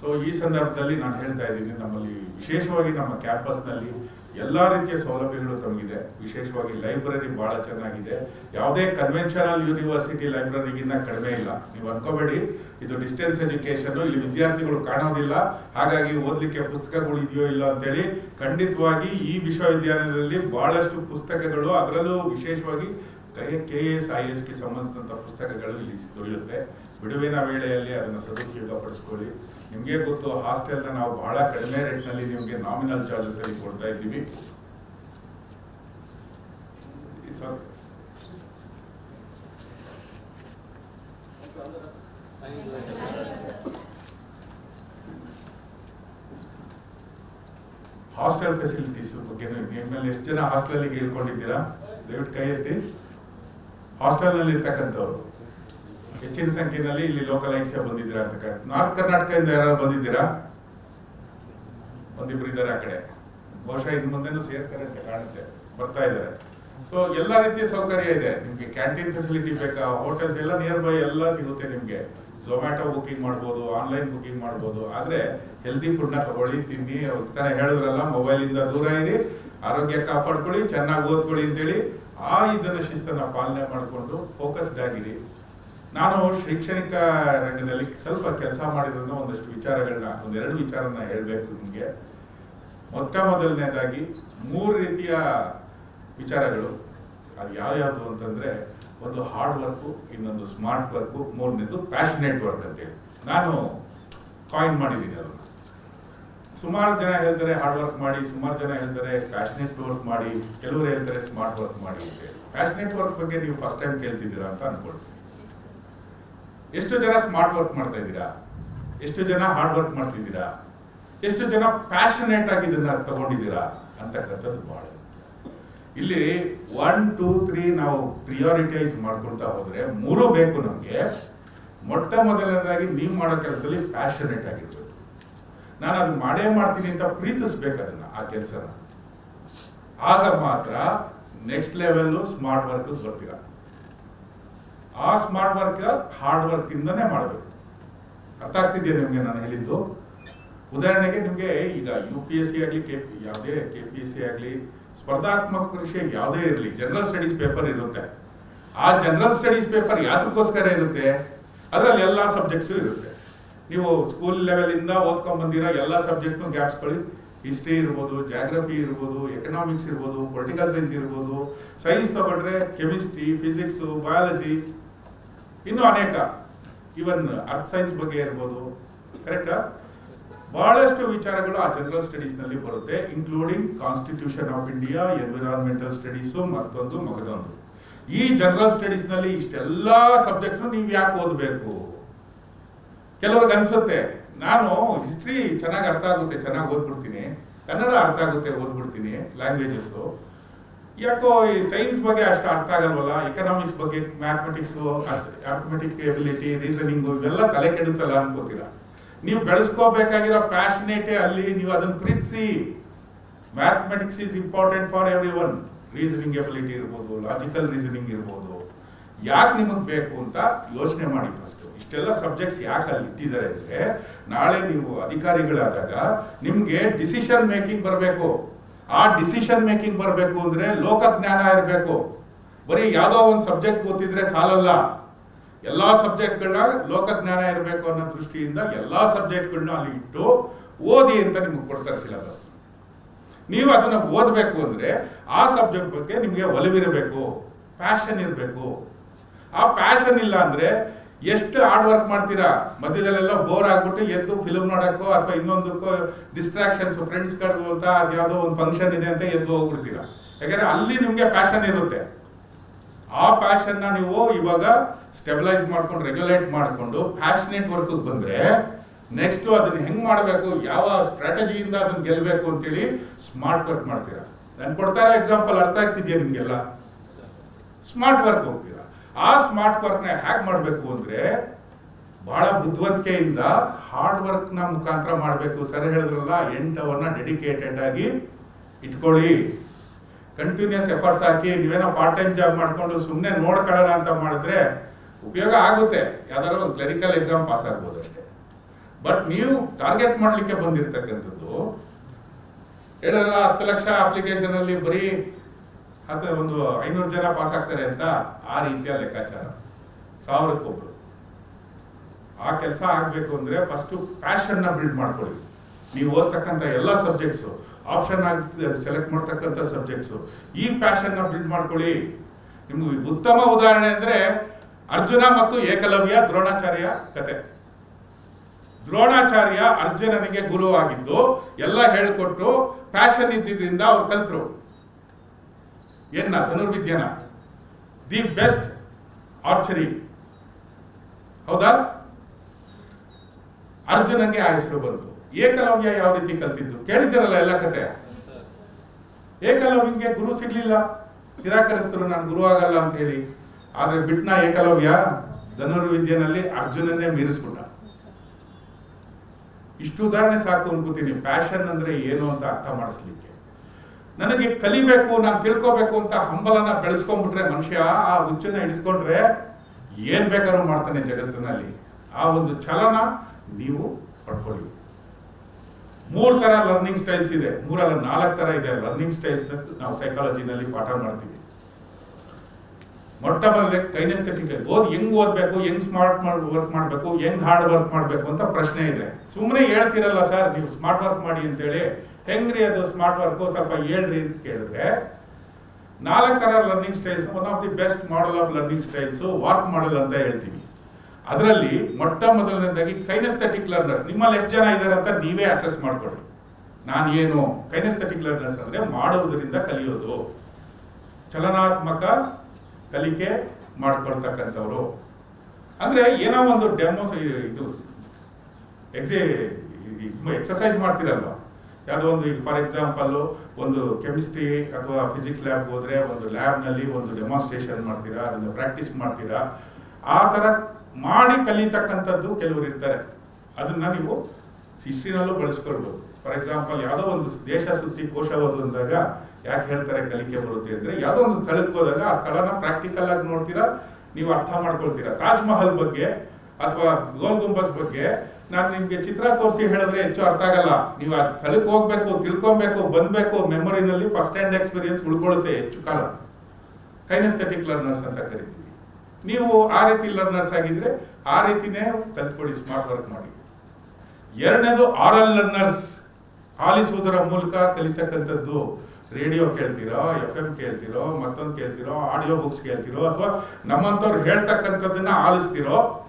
ಸೊ ಈ ಸಂದರ್ಭದಲ್ಲಿ ನಾನು ಹೇಳ್ತಾ ಇದ್ದೀನಿ ನಮ್ಮಲ್ಲಿ ವಿಶೇಷವಾಗಿ ನಮ್ಮ ಕ್ಯಾಂಪಸ್ನಲ್ಲಿ ಎಲ್ಲ ರೀತಿಯ ಸೌಲಭ್ಯಗಳು ತಮಗಿದೆ. ವಿಶೇಷವಾಗಿ ಲೈಬ್ರರಿ ಬಹಳ ಚೆನ್ನಾಗಿದೆ. ಯಾವುದೇ ಕನ್ವೆನ್ಷನಲ್ ಯೂನಿವರ್ಸಿಟಿ ಲೈಬ್ರರಿಗಿಂತ ಕಡಿಮೆ ಇಲ್ಲ. ನೀವು ಅನ್ಕೋಬೇಡಿ, ಇದು ಡಿಸ್ಟೆನ್ಸ್ ಎಜುಕೇಷನ್ನು ಇಲ್ಲಿ ವಿದ್ಯಾರ್ಥಿಗಳು ಕಾಣೋದಿಲ್ಲ. ಹಾಗಾಗಿ ಓದಲಿಕ್ಕೆ ಪುಸ್ತಕಗಳು ಇದೆಯೋ ಇಲ್ಲ ಅಂತೇಳಿ ಖಂಡಿತವಾಗಿ ಈ ವಿಶ್ವವಿದ್ಯಾಲಯದಲ್ಲಿ ಬಹಳಷ್ಟು ಪುಸ್ತಕಗಳು, ಅದರಲ್ಲೂ ವಿಶೇಷವಾಗಿ ಕೆ ಎಸ್, ಐ ಎಸ್ಗೆ ಸಂಬಂಧಿಸಿದಂಥ ಪುಸ್ತಕಗಳು ಇಲ್ಲಿ ದೊರೆಯುತ್ತೆ. ಬಿಡುವಿನ ವೇಳೆಯಲ್ಲಿ ಅದನ್ನು ಸದುಪಯೋಗ ಪಡಿಸ್ಕೊಳ್ಳಿ ನಿಮಗೆ ಗೊತ್ತು, ಹಾಸ್ಟೆಲ್ನ ನಾವು ಬಹಳ ಕಡಿಮೆ ರೇಟ್ನಲ್ಲಿ ನಿಮಗೆ ನಾಮಿನಲ್ ಚಾರ್ಜಸ್ ಅಲ್ಲಿ ಕೊಡ್ತಾ ಇದ್ದೀವಿ. ಹಾಸ್ಟೆಲ್ ಫೆಸಿಲಿಟೀಸ್ ಬಗ್ಗೆ ನಿಮ್ಮಲ್ಲಿ ಎಷ್ಟು ಜನ ಹಾಸ್ಟೆಲಿಗೆ ಇಳ್ಕೊಂಡಿದ್ದೀರಾ? ದಯವಿಟ್ಟು ಕೈ ಎತ್ತಿ ಹಾಸ್ಟೆಲ್ನಲ್ಲಿ ಇರ್ತಕ್ಕಂಥವ್ರು ಹೆಚ್ಚಿನ ಸಂಖ್ಯೆಯಲ್ಲಿ ಇಲ್ಲಿ ಲೋಕಲ್ ಐಟ್ಸ್ ಬಂದಿದ್ದೀರಾ ಅಂತ ಕಡೆ ನಾರ್ತ್ ಕರ್ನಾಟಕದಿಂದ ಯಾರು ಬಂದಿದ್ದೀರಾ? ಒಂದಿಬ್ರು ಇದ್ದಾರೆ ಆ ಕಡೆ. ಬಹುಶಃ ಇನ್ನು ಮುಂದೆನೂ ಸೇರ್ತಾರೆ ಅಂತ ಕಾಣುತ್ತೆ. ಬರ್ತಾ ಇದ್ದಾರೆ. ಸೊ ಎಲ್ಲ ರೀತಿಯ ಸೌಕರ್ಯ ಇದೆ. ನಿಮ್ಗೆ ಕ್ಯಾಂಟೀನ್ ಫೆಸಿಲಿಟಿ ಬೇಕಾ? ಹೋಟೆಲ್ಸ್ ಎಲ್ಲ ನಿಯರ್ ಬೈ ಎಲ್ಲ ಸಿಗುತ್ತೆ ನಿಮ್ಗೆ. ಝೊಮ್ಯಾಟೊ ಬುಕಿಂಗ್ ಮಾಡ್ಬೋದು ಆನ್ಲೈನ್ ಬುಕಿಂಗ್ ಮಾಡ್ಬೋದು. ಆದ್ರೆ ಹೆಲ್ದಿ ಫುಡ್ನ ತಗೊಳ್ಳಿ, ತಿನ್ನಿ. ಅವ್ರ ತಾನೇ ಹೇಳಿದ್ರಲ್ಲ ಮೊಬೈಲ್ ಇಂದ ದೂರ ಇರಿ. ಆರೋಗ್ಯ ಕಾಪಾಡ್ಕೊಳ್ಳಿ, ಚೆನ್ನಾಗಿ ಓದ್ಕೊಳ್ಳಿ ಅಂತೇಳಿ ಆ ಇದನ್ನ ಶಿಸ್ತನ್ನ ಪಾಲನೆ ಮಾಡಿಕೊಂಡು ಫೋಕಸ್ಡ್ ಆಗಿರಿ. ನಾನು ಶೈಕ್ಷಣಿಕ ರಂಗದಲ್ಲಿ ಸ್ವಲ್ಪ ಕೆಲಸ ಮಾಡಿರೋದನ್ನ ಒಂದಷ್ಟು ವಿಚಾರಗಳನ್ನ ಒಂದೆರಡು ವಿಚಾರನ ಹೇಳಬೇಕು ನಿಮಗೆ. ಮೊಟ್ಟ ಮೊದಲನೇದಾಗಿ ಮೂರು ರೀತಿಯ ವಿಚಾರಗಳು. ಅದು ಯಾವ್ಯಾವುದು ಅಂತಂದ್ರೆ, ಒಂದು ಹಾರ್ಡ್ ವರ್ಕು, ಇನ್ನೊಂದು ಸ್ಮಾರ್ಟ್ ವರ್ಕು, ಮೂರನೇದು ಪ್ಯಾಷನೇಟ್ ವರ್ಕ್ ಅಂತೇಳಿ. ನಾನು ಕಾಯಿನ್ ಮಾಡಿದ್ದೀನಿ ಅದನ್ನು. ಸುಮಾರು ಜನ ಹೇಳ್ತಾರೆ ಹಾರ್ಡ್ ವರ್ಕ್ ಮಾಡಿ, ಸುಮಾರು ಜನ ಹೇಳ್ತಾರೆ ಪ್ಯಾಷನೇಟ್ ವರ್ಕ್ ಮಾಡಿ, ಕೆಲವರು ಹೇಳ್ತಾರೆ ಸ್ಮಾರ್ಟ್ ವರ್ಕ್ ಮಾಡಿ ಅಂತ ಪ್ಯಾಷನೇಟ್ ವರ್ಕ್ ಬಗ್ಗೆ ನೀವು ಫಸ್ಟ್ ಟೈಮ್ ಕೇಳ್ತಿದ್ದೀರಾ ಅಂತ ಅನ್ಕೊಳ್ತೀನಿ. ಎಷ್ಟು ಜನ ಸ್ಮಾರ್ಟ್ ವರ್ಕ್ ಮಾಡ್ತಾ ಇದ್ದೀರಾ? ಎಷ್ಟು ಜನ ಹಾರ್ಡ್ ವರ್ಕ್ ಮಾಡ್ತಿದ್ದೀರಾ? ಎಷ್ಟು ಜನ ಪ್ಯಾಷನೇಟ್ ಆಗಿ ಇದನ್ನ ತಗೊಂಡಿದ್ದೀರಾ? ಅಂತಕ್ಕಂಥದ್ದು ಬಹಳ ಇಲ್ಲಿ ಒನ್ ಟೂ ತ್ರೀ ನಾವು ಪ್ರಿಯಾರಿಟೈಸ್ ಮಾಡ್ಕೊಳ್ತಾ ಹೋದ್ರೆ ಮೂರು ಬೇಕು ನಮಗೆ. ಮೊಟ್ಟ ಮೊದಲನೇದಾಗಿ ನೀವು ಮಾಡೋ ಕೆಲಸದಲ್ಲಿ ಪ್ಯಾಷನೇಟ್ ಆಗಿರ್ಬೇಕು. ನಾನು ಅದು ಮಾಡೇ ಮಾಡ್ತೀನಿ ಅಂತ ಪ್ರೀತಿಸ್ಬೇಕು ಅದನ್ನ, ಆ ಕೆಲಸನ. ಆಗ ಮಾತ್ರ ನೆಕ್ಸ್ಟ್ ಲೆವೆಲ್ ಸ್ಮಾರ್ಟ್ ವರ್ಕ್ ಬರ್ತೀರಾ ಆ ಸ್ಮಾರ್ಟ್ ವರ್ಕ್, ಹಾರ್ಡ್ ವರ್ಕ್ ಇಂದನೇ ಮಾಡಬೇಕು. ಅರ್ಥ ಆಗ್ತಿದೆಯಾ ನಿಮಗೆ ನಾನು ಹೇಳಿದ್ದು? ಉದಾಹರಣೆಗೆ ನಿಮಗೆ ಈಗ ಯು ಪಿ ಎಸ್ ಸಿ ಆಗಲಿ ಕೆ ಪಿ ಯಾವುದೇ ಕೆ ಪಿ ಎಸ್ ಸಿ ಆಗಲಿ, ಸ್ಪರ್ಧಾತ್ಮಕ ಪರೀಕ್ಷೆ ಯಾವುದೇ ಇರಲಿ ಜನರಲ್ ಸ್ಟಡೀಸ್ ಪೇಪರ್ ಇರುತ್ತೆ. ಆ ಜನರಲ್ ಸ್ಟಡೀಸ್ ಪೇಪರ್ ಯಾತಕ್ಕೋಸ್ಕರ ಇರುತ್ತೆ? ಅದರಲ್ಲಿ ಎಲ್ಲ ಸಬ್ಜೆಕ್ಟ್ಸು ಇರುತ್ತೆ. ನೀವು ಸ್ಕೂಲ್ ಲೆವೆಲಿಂದ ಓದ್ಕೊಂಡು ಬಂದಿರೋ ಎಲ್ಲ ಸಬ್ಜೆಕ್ಟ್ನು ಗ್ಯಾಪ್ಸ್ಗಳು ಹಿಸ್ಟ್ರಿ ಇರ್ಬೋದು ಜಾಗ್ರಫಿ ಇರ್ಬೋದು ಎಕನಾಮಿಕ್ಸ್ ಇರ್ಬೋದು ಪೊಲಿಟಿಕಲ್ ಸೈನ್ಸ್ ಇರ್ಬೋದು. ಸೈನ್ಸ್ ತಗೊಂಡ್ರೆ ಕೆಮಿಸ್ಟ್ರಿ ಫಿಸಿಕ್ಸು ಬಯಾಲಜಿ ಇನ್ನೂ ಅನೇಕ. ಇವನ್ ಅರ್ಥ್ ಸೈನ್ಸ್ ಬಗ್ಗೆ ಇರ್ಬೋದು ಕರೆಕ್ಟಾ ಬಹಳಷ್ಟು ವಿಚಾರಗಳು ಆ ಜನರಲ್ ಸ್ಟಡೀಸ್ನಲ್ಲಿ ಬರುತ್ತೆ including constitution of India environmental studies ಮತ್ತೊಂದು ಮಗದೊಂದು. ಈ ಜನರಲ್ ಸ್ಟಡೀಸ್ನಲ್ಲಿ ಇಷ್ಟೆಲ್ಲ ಸಬ್ಜೆಕ್ಟ್ಸು ನೀವು ಯಾಕೆ ಓದಬೇಕು? ಕೆಲವ್ರಿಗೆ ಅನ್ಸುತ್ತೆ, ನಾನು ಹಿಸ್ಟ್ರಿ ಚೆನ್ನಾಗಿ ಅರ್ಥ ಆಗುತ್ತೆ, ಚೆನ್ನಾಗಿ ಓದ್ಬಿಡ್ತೀನಿ. ಕನ್ನಡ ಅರ್ಥ ಆಗುತ್ತೆ, ಓದ್ಬಿಡ್ತೀನಿ ಲ್ಯಾಂಗ್ವೇಜಸ್ಸು ಯಾಕೋ ಈ ಸೈನ್ಸ್ ಬಗ್ಗೆ ಅಷ್ಟು ಅರ್ಥ ಆಗಲ್ವಲ್ಲ? ಎಕನಾಮಿಕ್ಸ್ ಬಗ್ಗೆ ಮ್ಯಾಥಮೆಟಿಕ್ಸ್ ಅರ್ಥಮೆಟಿಕ್ ಎಬಿಲಿಟಿ ರೀಸನಿಂಗು ಇವೆಲ್ಲ ತಲೆ ಕೆಡುತ್ತಲ್ಲ ಅನ್ಕೋತೀರಾ ನೀವು ಬೆಳೆಸ್ಕೋಬೇಕಾಗಿರೋ ಪ್ಯಾಷನೇಟೇ ಅಲ್ಲಿ ನೀವು ಅದನ್ನು ಪ್ರೀತಿಸಿ. Mathematics is important for everyone reasoning ability ಇರ್ಬೋದು ಲಾಜಿಕಲ್ ರೀಸನಿಂಗ್ ಇರ್ಬೋದು. ಯಾಕೆ ನಿಮಗೆ ಬೇಕು ಅಂತ ಯೋಚನೆ ಮಾಡಿ ಫಸ್ಟ್ ಇಷ್ಟೆಲ್ಲ ಸಬ್ಜೆಕ್ಟ್ಸ್ ಯಾಕೆ ಅಲ್ಲಿ ಇಟ್ಟಿದ್ದಾರೆ ಅಂದರೆ, ನಾಳೆ ನೀವು ಅಧಿಕಾರಿಗಳಾದಾಗ ನಿಮಗೆ ಡಿಸಿಷನ್ ಮೇಕಿಂಗ್ ಬರಬೇಕು. ಆ ಡಿಸಿಷನ್ ಮೇಕಿಂಗ್ ಬರಬೇಕು ಅಂದ್ರೆ ಲೋಕಜ್ಞಾನ ಇರಬೇಕು. ಬರೀ ಯಾವುದೋ ಒಂದು ಸಬ್ಜೆಕ್ಟ್ ಗೊತ್ತಿದ್ರೆ ಸಾಲಲ್ಲ. ಎಲ್ಲ ಸಬ್ಜೆಕ್ಟ್ಗಳನ್ನ ಲೋಕಜ್ಞಾನ ಇರಬೇಕು ಅನ್ನೋ ದೃಷ್ಟಿಯಿಂದ ಎಲ್ಲ ಸಬ್ಜೆಕ್ಟ್ಗಳನ್ನ ಅಲ್ಲಿ ಇಟ್ಟು ಓದಿ ಅಂತ ನಿಮಗೆ ಕೊಡ್ತಾರೆ ಸಿಲೆಬಸ್ ನೀವು ಅದನ್ನ ಓದಬೇಕು ಅಂದ್ರೆ ಆ ಸಬ್ಜೆಕ್ಟ್ ಬಗ್ಗೆ ನಿಮಗೆ ಒಲವಿರಬೇಕು ಪ್ಯಾಷನ್ ಇರಬೇಕು. ಆ ಪ್ಯಾಷನ್ ಇಲ್ಲ ಅಂದ್ರೆ ಎಷ್ಟು ಹಾರ್ಡ್ ವರ್ಕ್ ಮಾಡ್ತೀರಾ? ಮಧ್ಯದಲ್ಲೆಲ್ಲ ಬೋರ್ ಆಗ್ಬಿಟ್ಟು ಎದ್ದು ಫಿಲ್ಮ್ ನೋಡೋಕ್ಕೋ ಅಥವಾ ಇನ್ನೊಂದಕ್ಕೋ ಡಿಸ್ಟ್ರಾಕ್ಷನ್ಸ್ ಫ್ರೆಂಡ್ಸ್ ಕರೆದು ಅಂತ ಅದ್ಯಾವುದೋ ಒಂದು ಫಂಕ್ಷನ್ ಇದೆ ಅಂತ ಎದ್ದು ಹೋಗ್ಬಿಡ್ತೀರಾ? ಯಾಕಂದ್ರೆ ಅಲ್ಲಿ ನಿಮಗೆ ಪ್ಯಾಷನ್ ಇರುತ್ತೆ. ಆ ಪ್ಯಾಷನ್ನ ನೀವು ಇವಾಗ ಸ್ಟೆಬಿಲೈಸ್ ಮಾಡ್ಕೊಂಡು ರೆಗ್ಯುಲೇಟ್ ಮಾಡಿಕೊಂಡು ಪ್ಯಾಷನೇಟ್ ವರ್ಕ್ ಬಂದ್ರೆ ನೆಕ್ಸ್ಟ್ ಅದನ್ನ ಹೆಂಗೆ ಮಾಡಬೇಕು? ಯಾವ ಸ್ಟ್ರಾಟಜಿಯಿಂದ ಅದನ್ನ ಗೆಲ್ಲಬೇಕು ಅಂತೇಳಿ ಸ್ಮಾರ್ಟ್ ವರ್ಕ್ ಮಾಡ್ತೀರಾ? ನಾನು ಕೊಡ್ತಾ ಎಕ್ಸಾಂಪಲ್ ಅರ್ಥ ಆಗ್ತಿದೆಯಾ ನಿಮಗೆಲ್ಲ? ಸ್ಮಾರ್ಟ್ ವರ್ಕ್ ಹೋಗ್ತೀರಾ? ಆ ಸ್ಮಾರ್ಟ್ ವರ್ಕ್ನ ಹ್ಯಾಕ್ ಮಾಡಬೇಕು ಅಂದರೆ ಬಹಳ ಬುದ್ಧಿವಂತಿಕೆಯಿಂದ ಹಾರ್ಡ್ ವರ್ಕ್ನ ಮುಖಾಂತರ ಮಾಡಬೇಕು. ಸರ್ ಹೇಳಿದ್ರಲ್ಲ, ಎಂಟು ಅವರ್ನ ಡೆಡಿಕೇಟೆಡ್ ಆಗಿ ಇಟ್ಕೊಳ್ಳಿ. ಕಂಟಿನ್ಯೂಸ್ ಎಫರ್ಟ್ಸ್ ಹಾಕಿ, ನೀವೇನೋ ಪಾರ್ಟ್ ಟೈಮ್ ಜಾಬ್ ಮಾಡಿಕೊಂಡು ಸುಮ್ಮನೆ ನೋಡ್ಕೊಳ್ಳೋಣ ಅಂತ ಮಾಡಿದ್ರೆ ಉಪಯೋಗ ಆಗುತ್ತೆ. ಯಾವ್ದಾದ್ರು ಒಂದು ಕ್ಲರಿಕಲ್ ಎಕ್ಸಾಮ್ ಪಾಸ್ ಆಗ್ಬೋದು ಅಷ್ಟೇ. ಬಟ್ ನೀವು ಟಾರ್ಗೆಟ್ ಮಾಡಲಿಕ್ಕೆ ಬಂದಿರತಕ್ಕಂಥದ್ದು ಹೇಳಲ್ಲ ಹತ್ತು ಲಕ್ಷ ಅಪ್ಲಿಕೇಶನ್ ಅಲ್ಲಿ ಬರೀ ಹತ್ತು ಒಂದು ಐನೂರು ಜನ ಪಾಸ್ ಆಗ್ತಾರೆ ಅಂತ ಆ ರೀತಿಯ ಲೆಕ್ಕಾಚಾರ. ಸಾವಿರಕ್ಕೊಬ್ರು. ಆ ಕೆಲಸ ಆಗಬೇಕು ಅಂದ್ರೆ ಫಸ್ಟ್ ಪ್ಯಾಷನ್ನ ಬಿಲ್ಡ್ ಮಾಡ್ಕೊಳ್ಳಿ. ನೀವು ಓದ್ತಕ್ಕಂಥ ಎಲ್ಲ ಸಬ್ಜೆಕ್ಟ್ಸು ಆಪ್ಷನ್ ಆಗಿ ಸೆಲೆಕ್ಟ್ ಮಾಡ್ತಕ್ಕಂಥ ಸಬ್ಜೆಕ್ಟ್ಸು ಈ ಪ್ಯಾಷನ್ನ ಬಿಲ್ಡ್ ಮಾಡ್ಕೊಳ್ಳಿ. ನಿಮ್ಗೆ ಉತ್ತಮ ಉದಾಹರಣೆ ಅಂದ್ರೆ ಅರ್ಜುನ ಮತ್ತು ಏಕಲವ್ಯ ದ್ರೋಣಾಚಾರ್ಯ ಕತೆ. ದ್ರೋಣಾಚಾರ್ಯ ಅರ್ಜುನನಿಗೆ ಗುರು ಆಗಿದ್ದು ಎಲ್ಲ ಹೇಳಿಕೊಟ್ಟು ಪ್ಯಾಷನ್ ಇದ್ದಿದ್ದರಿಂದ ಅವ್ರು ಕಲ್ತರು. ಏನ ಧನುರ್ವಿದ್ಯನ ದಿ ಬೆಸ್ಟ್ ಆರ್ಚರಿ. ಹೌದಾ? ಅರ್ಜುನಂಗೆ ಆ ಹೆಸರು ಬಂತು. ಏಕಲವ್ಯ ಯಾವ ರೀತಿ ಕಲ್ತಿದ್ದು? ಕೇಳಿದ್ದೀರಲ್ಲ ಎಲ್ಲ ಕತೆ? ಏಕಲವ್ಯಂಗೆ ಗುರು ಸಿಗ್ಲಿಲ್ಲ. ನಿರಾಕರಿಸಿದ್ರು, ನಾನು ಗುರು ಆಗಲ್ಲ ಅಂತ ಹೇಳಿ. ಆದ್ರೆ ಬಿಟ್ನ ಏಕಲವ್ಯ? ಧನುರ್ವಿದ್ಯೆನಲ್ಲಿ ಅರ್ಜುನನ್ನೇ ಮೀರಿಸ್ಬಿಟ್ಟ. ಇಷ್ಟು ಉದಾಹರಣೆ ಸಾಕು ಅನ್ಕೋತೀನಿ. ಪ್ಯಾಷನ್ ಅಂದ್ರೆ ಏನು ಅಂತ ಅರ್ಥ ಮಾಡಿಸ್ಲಿಕ್ಕೆ. ನನಗೆ ಕಲಿಬೇಕು, ನಾನು ತಿಳ್ಕೋಬೇಕು ಅಂತ ಹಂಬಲನ ಬೆಳೆಸ್ಕೊಂಡ್ಬಿಟ್ರೆ ಮನುಷ್ಯ ಆ ಹುಚ್ಚನ್ನ ಹಿಡಿಸ್ಕೊಂಡ್ರೆ ಏನ್ ಬೇಕಾದ್ರೂ ಮಾಡ್ತಾನೆ ಜಗತ್ತಿನಲ್ಲಿ. ಆ ಒಂದು ಛಲನ ನೀವು ಪಡ್ಕೊಳ್ಳಿ. ಮೂರು ತರ ಲರ್ನಿಂಗ್ ಸ್ಟೈಲ್ಸ್ ಇದೆ. ಮೂರಲ್ಲ ನಾಲ್ಕು ತರ ಇದೆ. ಲರ್ನಿಂಗ್ ಸ್ಟೈಲ್ಸ್ ನಾವು ಸೈಕಾಲಜಿನಲ್ಲಿ ಪಾಠ ಮಾಡ್ತೀವಿ. ಮೊಟ್ಟ ಮೊದಲೇ ಕೈನೆಸ್ಥೆಟಿಕ್ ಓದ್ ಹೆಂಗ್ ಓದ್ಬೇಕು, ಹೆಂಗ್ ಸ್ಮಾರ್ಟ್ ವರ್ಕ್ ಮಾಡ್ಬೇಕು, ಹೆಂಗ್ ಹಾರ್ಡ್ ವರ್ಕ್ ಮಾಡ್ಬೇಕು ಅಂತ ಪ್ರಶ್ನೆ ಇದೆ. ಸುಮ್ಮನೆ ಹೇಳ್ತಿರಲ್ಲ ಸರ್, ನೀವು ಸ್ಮಾರ್ಟ್ ವರ್ಕ್ ಮಾಡಿ ಅಂತೇಳಿ. ಹೆಂಗ್ರಿ ಅದು ಸ್ಮಾರ್ಟ್ ವರ್ಕ್ ಸ್ವಲ್ಪ ಹೇಳ್ರಿ ಅಂತ ಕೇಳಿದ್ರೆ ನಾಲ್ಕು ತರ learning styles one of the best model of learning styles work model ಅಂತ ಹೇಳ್ತೀವಿ ಅದರಲ್ಲಿ ಮೊಟ್ಟ ಮೊದಲನೇದಾಗಿ ಕೈನೆಸ್ಥೆಟಿಕ್ ಲರ್ನರ್ಸ್ ನಿಮ್ಮಲ್ಲಿ ಎಷ್ಟು ಜನ ಇದ್ದಾರೆ ಅಂತ ನೀವೇ ಅಸೆಸ್ ಮಾಡ್ಕೊಳ್ಳಿ ನಾನು ಏನು ಕೈನೆಸ್ಥೆಟಿಕ್ ಲರ್ನರ್ಸ್ ಅಂದರೆ ಮಾಡುವುದರಿಂದ ಕಲಿಯೋದು. ಚಲನಾತ್ಮಕ ಕಲಿಕೆ ಮಾಡ್ಕೊಳ್ತಕ್ಕಂಥವ್ರು. ಅಂದರೆ ಏನೋ ಒಂದು ಡೆಮೋ ಇದು ಎಕ್ಸೆ ಎಕ್ಸಸೈಸ್ ಮಾಡ್ತೀರಲ್ವ? ಯಾವುದೋ ಒಂದು ಫಾರ್ ಎಕ್ಸಾಂಪಲ್ಲು ಒಂದು ಕೆಮಿಸ್ಟ್ರಿ ಅಥವಾ ಫಿಸಿಕ್ಸ್ ಲ್ಯಾಬ್ ಹೋದರೆ ಒಂದು ಲ್ಯಾಬ್ನಲ್ಲಿ ಒಂದು ಡೆಮಾನ್ಸ್ಟ್ರೇಷನ್ ಮಾಡ್ತೀರಾ, ಅದನ್ನು ಪ್ರಾಕ್ಟೀಸ್ ಮಾಡ್ತೀರಾ? ಆ ಥರ ಮಾಡಿ ಕಲಿತಕ್ಕಂಥದ್ದು ಕೆಲವರು ಇರ್ತಾರೆ. ಅದನ್ನು ನೀವು ಹಿಸ್ಟ್ರಿನಲ್ಲೂ ಬಳಸ್ಕೊಳ್ಬೋದು. ಫಾರ್ ಎಕ್ಸಾಂಪಲ್ ಯಾವುದೋ ಒಂದು ದೇಶ ಸುತ್ತಿ ಕೋಶ ಓದುವಾಗ ಯಾಕೆ ಹೇಳ್ತಾರೆ ಕಲಿಕೆ ಬರುತ್ತೆ ಅಂದ್ರೆ ಯಾವುದೋ ಒಂದು ಸ್ಥಳಕ್ಕೆ ಹೋದಾಗ ಆ ಸ್ಥಳನ ಪ್ರಾಕ್ಟಿಕಲ್ ಆಗಿ ನೋಡ್ತೀರಾ, ನೀವು ಅರ್ಥ ಮಾಡ್ಕೊಳ್ತೀರಾ. ತಾಜ್ ಮಹಲ್ ಬಗ್ಗೆ ಅಥವಾ ಗೋಲ್ ಗುಂಬಸ್ ಬಗ್ಗೆ ನಾನು ನಿಮಗೆ ಚಿತ್ರ ತೋರಿಸಿ ಹೇಳಿದ್ರೆ ಹೆಚ್ಚು ಅರ್ಥ ಆಗಲ್ಲ. ನೀವು ಆ ಸ್ಥಳಕ್ಕೆ ಹೋಗ್ಬೇಕು, ತಿಳ್ಕೊಬೇಕು, ಬಂದ್ಬೇಕು ಮೆಮೊರಿನಲ್ಲಿ ಫಸ್ಟ್ ಹ್ಯಾಂಡ್ ಎಕ್ಸ್ಪೀರಿಯನ್ಸ್ ಉಳ್ಕೊಳ್ಳುತ್ತೆ ಹೆಚ್ಚು ಕಾಲ. ಕೈನಸ್ಥೆಟಿಕ್ ಲರ್ನರ್ಸ್ ಅಂತ ಕರಿತೀವಿ. ನೀವು ಆ ರೀತಿ ಲರ್ನರ್ಸ್ ಆಗಿದ್ರೆ ಆ ರೀತಿನೇ ಕಲ್ತ್ಕೊಳ್ಳಿ ಸ್ಮಾರ್ಟ್ ವರ್ಕ್ ಮಾಡಿ. ಎರಡನೇದು ಆರಲ್ ಲರ್ನರ್ಸ್ ಆಲಿಸುವುದರ ಮೂಲಕ ಕಲಿತಕ್ಕಂಥದ್ದು ರೇಡಿಯೋ ಕೇಳ್ತಿರೋ ಎಫ್ ಎಂ ಕೇಳ್ತಿರೋ, ಮತ್ತೊಂದು ಕೇಳ್ತಿರೋ, ಆಡಿಯೋ ಬುಕ್ಸ್ ಕೇಳ್ತಿರೋ, ಅಥವಾ ನಮ್ಮಂಥವ್ರು ಹೇಳ್ತಕ್ಕಂಥದ್ದನ್ನ ಆಲಿಸ್ತಿರೋ,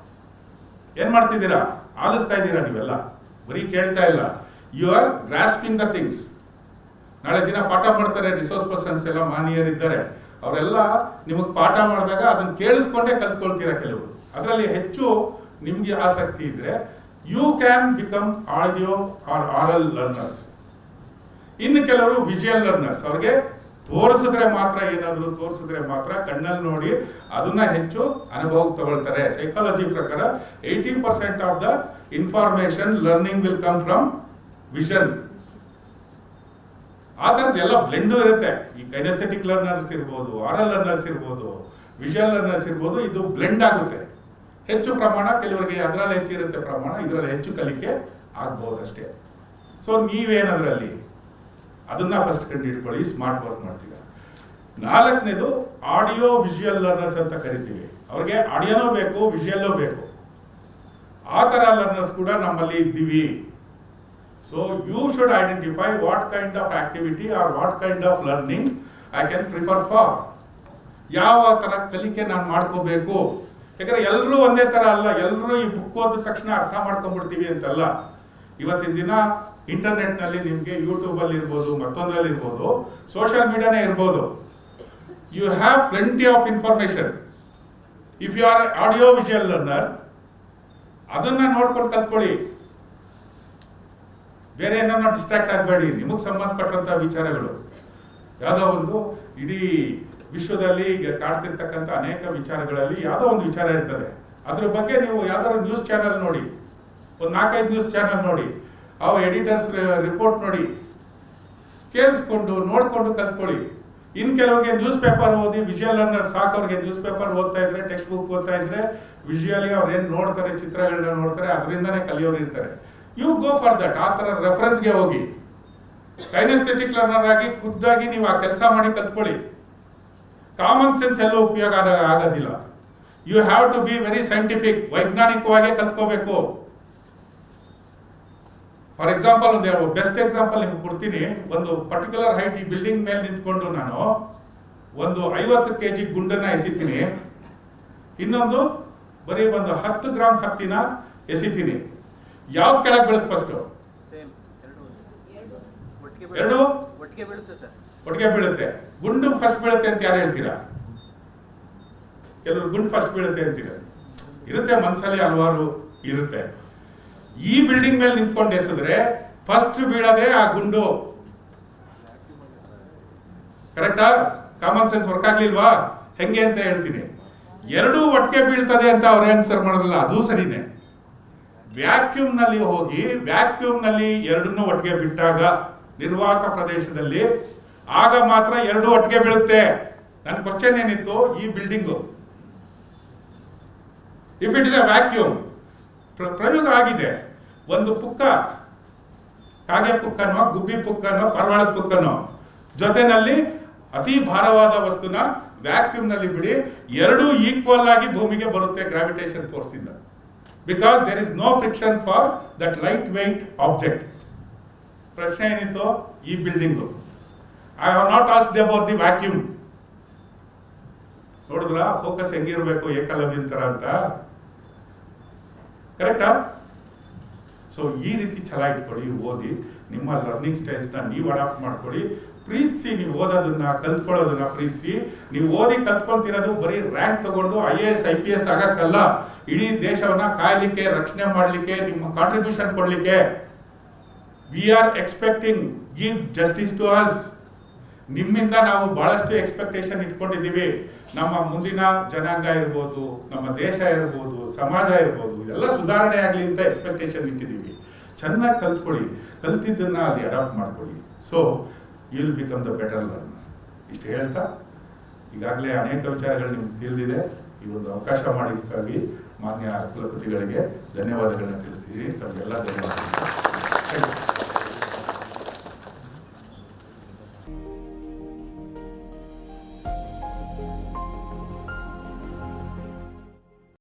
ಏನ್ ಮಾಡ್ತಿದ್ದೀರಾ? ಆಲಿಸ್ತಾ ಇದ್ದೀರಾ ನೀವೆಲ್ಲ? ಬರೀ ಕೇಳ್ತಾ ಇಲ್ಲ. You are grasping the things ನಾಳೆ ದಿನ ಪಾಠ ಮಾಡ್ತಾರೆ ರಿಸೋರ್ಸ್ ಪರ್ಸನ್ಸ್ ಎಲ್ಲ, ಮಾನೀಯರಿದ್ದಾರೆ. ಅವರೆಲ್ಲ ನಿಮಗೆ ಪಾಠ ಮಾಡಿದಾಗ ಅದನ್ನ ಕೇಳಿಸ್ಕೊಂಡೇ ಕಲ್ತ್ಕೊಳ್ತೀರಾ ಕೆಲವರು? ಅದರಲ್ಲಿ ಹೆಚ್ಚು ನಿಮಗೆ ಆಸಕ್ತಿ ಇದ್ರೆ you can become audio or aural learners ಇನ್ನು ಕೆಲವರು ವಿಜುವಲ್ ಲರ್ನರ್ಸ್ ಅವ್ರಿಗೆ ತೋರಿಸಿದ್ರೆ ಮಾತ್ರ ಏನಾದರೂ ತೋರಿಸಿದ್ರೆ ಮಾತ್ರ ಕಣ್ಣಲ್ಲಿ ನೋಡಿ ಅದನ್ನ ಹೆಚ್ಚು ಅನುಭವಕ್ಕೆ ತಗೊಳ್ತಾರೆ. ಸೈಕಾಲಜಿ ಪ್ರಕಾರ eighty percent of the information learning will come from vision ಆ ಥರದ್ದೆಲ್ಲ ಬ್ಲೆಂಡು ಇರುತ್ತೆ. ಈ ಕೈನೆಸ್ಥೆಟಿಕ್ ಲರ್ನರ್ಸ್ ಇರ್ಬೋದು ಆರಲ್ ಲರ್ನರ್ಸ್ ಇರ್ಬೋದು ವಿಷುವಲ್ ಲರ್ನರ್ಸ್ ಇರ್ಬೋದು, ಇದು ಬ್ಲೆಂಡ್ ಆಗುತ್ತೆ. ಹೆಚ್ಚು ಪ್ರಮಾಣ ಕೆಲವರಿಗೆ ಅದರಲ್ಲಿ ಹೆಚ್ಚಿರುತ್ತೆ ಪ್ರಮಾಣ, ಇದರಲ್ಲಿ ಹೆಚ್ಚು ಕಲಿಕೆ ಆಗ್ಬೋದು ಅಷ್ಟೇ ಸೊ ನೀವೇನದ್ರಲ್ಲಿ ಅದನ್ನ ಫಸ್ಟ್ ಕಂಡು ಹಿಡ್ಕೊಳ್ಳಿ ಸ್ಮಾರ್ಟ್ ವರ್ಕ್ ಮಾಡ್ತೀರಾ? ನಾಲ್ಕನೇದು ಆಡಿಯೋ ವಿಜುವಲ್ ಲರ್ನರ್ಸ್ ಅಂತ ಕರಿತೀವಿ. ಅವ್ರಿಗೆ ಆಡಿಯೋನೂ ಬೇಕು ವಿಜುವಲ್ಲೂ ಬೇಕು. ಆ ಥರ ಲರ್ನರ್ಸ್ ಕೂಡ ನಮ್ಮಲ್ಲಿ ಇದ್ದೀವಿ. So you should identify what kind of activity or what kind of learning I can prefer for ಯಾವ ಥರ ಕಲಿಕೆ ನಾನು ಮಾಡ್ಕೋಬೇಕು? ಯಾಕಂದ್ರೆ ಎಲ್ಲರೂ ಒಂದೇ ಥರ ಅಲ್ಲ ಎಲ್ಲರೂ ಈ ಬುಕ್ ಓದಿದ ತಕ್ಷಣ ಅರ್ಥ ಮಾಡ್ಕೊಂಡ್ಬಿಡ್ತೀವಿ ಅಂತಲ್ಲ. ಇವತ್ತಿನ ದಿನ ಇಂಟರ್ನೆಟ್ನಲ್ಲಿ ಯೂಟ್ಯೂಬಲ್ಲಿ ಇರ್ಬೋದು, ಮತ್ತೊಂದರಲ್ಲಿ ಇರ್ಬೋದು ಸೋಷಿಯಲ್ ಮೀಡಿಯಾನೇ ಇರ್ಬೋದು. You have plenty of information if you are audio visual learner ಅದನ್ನ ನೋಡ್ಕೊಂಡು ಕಲ್ತ್ಕೊಳ್ಳಿ. ಬೇರೆ ಏನನ್ನ ಡಿಸ್ಟ್ರಾಕ್ಟ್ ಆಗಬೇಡಿ. ನಿಮಗೆ ಸಂಬಂಧಪಟ್ಟಂತ ವಿಚಾರಗಳು. ಯಾವುದೋ ಒಂದು ಇಡೀ ವಿಶ್ವದಲ್ಲಿ ಈಗ ಕಾಡ್ತಿರ್ತಕ್ಕಂಥ ಅನೇಕ ವಿಚಾರಗಳಲ್ಲಿ ಯಾವುದೋ ಒಂದು ವಿಚಾರ ಇರ್ತದೆ. ಅದ್ರ ಬಗ್ಗೆ ನೀವು ಯಾವ್ದಾದ್ರು ನ್ಯೂಸ್ ಚಾನಲ್ ನೋಡಿ. ಒಂದು ನಾಲ್ಕೈದು ನ್ಯೂಸ್ ಚಾನಲ್ ನೋಡಿ. ಅವು ಎಡಿಟರ್ಸ್ ರಿಪೋರ್ಟ್ ನೋಡಿ, ಕೇಳಿಸ್ಕೊಂಡು, ನೋಡ್ಕೊಂಡು ಕಲ್ತ್ಕೊಳ್ಳಿ ಇನ್ ಕೆಲವರಿಗೆ ನ್ಯೂಸ್ ಪೇಪರ್ ಓದಿ ವಿಜುವಲ್ ಲರ್ನರ್ ಸಾಕು ಅವ್ರಿಗೆ ನ್ಯೂಸ್ ಪೇಪರ್ ಓದ್ತಾ ಇದ್ರೆ ಟೆಕ್ಸ್ಟ್ ಬುಕ್ ಓದ್ತಾ ಇದ್ರೆ ವಿಜುವಲಿ ಅವ್ರು ಏನು ನೋಡ್ತಾರೆ, ಚಿತ್ರಗಳನ್ನ ನೋಡ್ತಾರೆ, ಅದರಿಂದನೇ ಕಲಿಯೋರು ಇರ್ತಾರೆ. ಯು ಗೋ ಫಾರ್ ದಟ್ ಆ ಥರ ರೆಫರೆನ್ಸ್ಗೆ ಹೋಗಿ. ಕೈನೆಸ್ಥೆಟಿಕ್ ಲರ್ನರ್ ಆಗಿ ಖುದ್ದಾಗಿ ನೀವು ಆ ಕೆಲಸ ಮಾಡಿ ಕಲ್ತ್ಕೊಳ್ಳಿ ಕಾಮನ್ ಸೆನ್ಸ್ ಎಲ್ಲೂ ಉಪಯೋಗ ಆಗ- ಆಗೋದಿಲ್ಲ. You have to be very scientific ವೈಜ್ಞಾನಿಕವಾಗಿ ಕಲ್ತ್ಕೋಬೇಕು. ಫಾರ್ ಎಕ್ಸಾಂಪಲ್ ಒಂದು ಬೆಸ್ಟ್ ಎಕ್ಸಾಂಪಲ್ ನಿಮ್ಗೆ ಕೊಡ್ತೀನಿ. ಒಂದು ಪರ್ಟಿಕ್ಯುಲರ್ ಹೈಟ್ ಈ ಬಿಲ್ಡಿಂಗ್ ಮೇಲೆ ನಿಂತ್ಕೊಂಡು ನಾನು ಒಂದು ಐವತ್ತು ಕೆ ಜಿ ಗುಂಡನ್ನ ಎಸಿತೀನಿ. ಇನ್ನೊಂದು ಬರೀ ಒಂದು ಹತ್ತು ಗ್ರಾಮ್ ಹತ್ತಿನ ಎಸಿತೀನಿ. ಯಾವ್ದು ಕೆಳಗೆ ಬೀಳುತ್ತೆ ಫಸ್ಟ್ ಎರಡು. ಒಟ್ಟಿಗೆ ಬೀಳುತ್ತೆ. ಗುಂಡು ಫಸ್ಟ್ ಬೀಳುತ್ತೆ ಅಂತ ಯಾರು ಹೇಳ್ತೀರಾ? ಕೆಲವರು ಗುಂಡು ಫಸ್ಟ್ ಬೀಳುತ್ತೆ ಅಂತೀರ? ಇರುತ್ತೆ ಮನಸ್ಸಲ್ಲಿ ಹಲವಾರು ಇರುತ್ತೆ. ಈ ಬಿಲ್ಡಿಂಗ್ ಮೇಲೆ ನಿಂತ್ಕೊಂಡು ಎಸಿದ್ರೆ ಫಸ್ಟ್ ಬೀಳದೆ ಆ ಗುಂಡು. ಕರೆಕ್ಟಾ ಕಾಮನ್ ಸೆನ್ಸ್ ವರ್ಕ್ ಆಗ್ಲಿಲ್ವಾ? ಹೆಂಗೆ ಅಂತ ಹೇಳ್ತೀನಿ. ಎರಡೂ ಒಟ್ಟಿಗೆ ಬೀಳ್ತದೆ ಅಂತ ಅವ್ರು ಆನ್ಸರ್ ಮಾಡೋದಿಲ್ಲ, ಅದು ಸರಿನೇ. ವ್ಯಾಕ್ಯೂಮ್ನಲ್ಲಿ ಹೋಗಿ ವ್ಯಾಕ್ಯೂಮ್ನಲ್ಲಿ ಎರಡನ್ನೂ ಒಟ್ಟಿಗೆ ಬಿಟ್ಟಾಗ ನಿರ್ವಾತ ಪ್ರದೇಶದಲ್ಲಿ ಆಗ ಮಾತ್ರ ಎರಡು ಒಟ್ಟಿಗೆ ಬೀಳುತ್ತೆ. ನನ್ನ ಕ್ವಶನ್ ಏನಿತ್ತು? ಈ building if it is a vacuum ಪ್ರಯೋಗ ಆಗಿದೆ ಒಂದು ಪುಕ್ಕ, ಕಾಗೆ ಪುಕ್ಕನೋ, ಗುಬ್ಬಿ ಪುಕ್ಕನೋ, ಪರವಾಳದ ಪುಕ್ಕನೋ, ಜೊತೆನಲ್ಲಿ ಅತಿ ಭಾರವಾದ ವಸ್ತುನ ವ್ಯಾಕ್ಯೂಮ್ನಲ್ಲಿ ಬಿಡಿ, ಎರಡೂ ಈಕ್ವಲ್ ಆಗಿ ಭೂಮಿಗೆ ಬರುತ್ತೆ ಗ್ರಾವಿಟೇಷನ್ ಫೋರ್ಸ್ ಇಂದ. Because there is no friction for that light weight object ಪ್ರಶ್ನೆ ಏನಿತ್ತು? ಈ building I have not asked about the vacuum ನೋಡಿದ್ರ? ಫೋಕಸ್ ಹೆಂಗಿರಬೇಕು ಏಕಲವ್ಯನ್ ತರ ಅಂತ? ಕರೆಕ್ಟಾ ಸೊ ಈ ರೀತಿ ಛಲ ಇಟ್ಕೊಳ್ಳಿ ಓದಿ, ನಿಮ್ಮ ಲರ್ನಿಂಗ್ ಸ್ಟೈಲ್ಸ್ನ ನೀವು ಅಡಾಪ್ಟ್ ಮಾಡ್ಕೊಳ್ಳಿ ಪ್ರೀತಿಸಿ, ನೀವು ಓದೋದನ್ನ ಕಲ್ತ್ಕೊಳ್ಳೋದನ್ನ ಪ್ರೀತಿಸಿ. ನೀವು ಓದಿ ಕಲ್ತ್ಕೊಳ್ತಿರೋದು ಬರೀ ರ್ಯಾಂಕ್ ತಗೊಂಡು I A S I P S ಆಗಕ್ಕಲ್ಲ. ಇಡೀ ದೇಶವನ್ನ ಕಾಯಲಿಕ್ಕೆ, ರಕ್ಷಣೆ ಮಾಡಲಿಕ್ಕೆ, ನಿಮ್ಮ ಕಾಂಟ್ರಿಬ್ಯೂಷನ್ ಕೊಡ್ಲಿಕ್ಕೆ. We are expecting give justice to us ನಿಮ್ಮಿಂದ ನಾವು ಬಹಳಷ್ಟು ಎಕ್ಸ್ಪೆಕ್ಟೇಷನ್ ಇಟ್ಕೊಂಡಿದ್ದೀವಿ. ನಮ್ಮ ಮುಂದಿನ ಜನಾಂಗ ಇರ್ಬೋದು, ನಮ್ಮ ದೇಶ ಇರ್ಬೋದು, ಸಮಾಜ ಇರ್ಬೋದು, ಎಲ್ಲ ಸುಧಾರಣೆ ಆಗಲಿ ಅಂತ ಎಕ್ಸ್ಪೆಕ್ಟೇಷನ್ ಇಟ್ಟಿದ್ದೀವಿ. ಚೆನ್ನಾಗಿ ಕಲ್ತ್ಕೊಳ್ಳಿ. ಕಲ್ತಿದ್ದನ್ನು ಅಲ್ಲಿ ಅಡಾಪ್ಟ್ ಮಾಡ್ಕೊಳ್ಳಿ. So will become the better learn ಇಷ್ಟು ಹೇಳ್ತಾ, ಈಗಾಗಲೇ ಅನೇಕ ವಿಚಾರಗಳು ನಿಮ್ಗೆ ತಿಳಿದಿದೆ. ಈ ಒಂದು ಅವಕಾಶ ಮಾಡಿದ್ದಕ್ಕಾಗಿ ಮಾನ್ಯ ಕುಲಪತಿಗಳಿಗೆ ಧನ್ಯವಾದಗಳನ್ನ ತಿಳಿಸ್ತೀವಿ ತಮಗೆಲ್ಲ ಧನ್ಯವಾದಗಳು.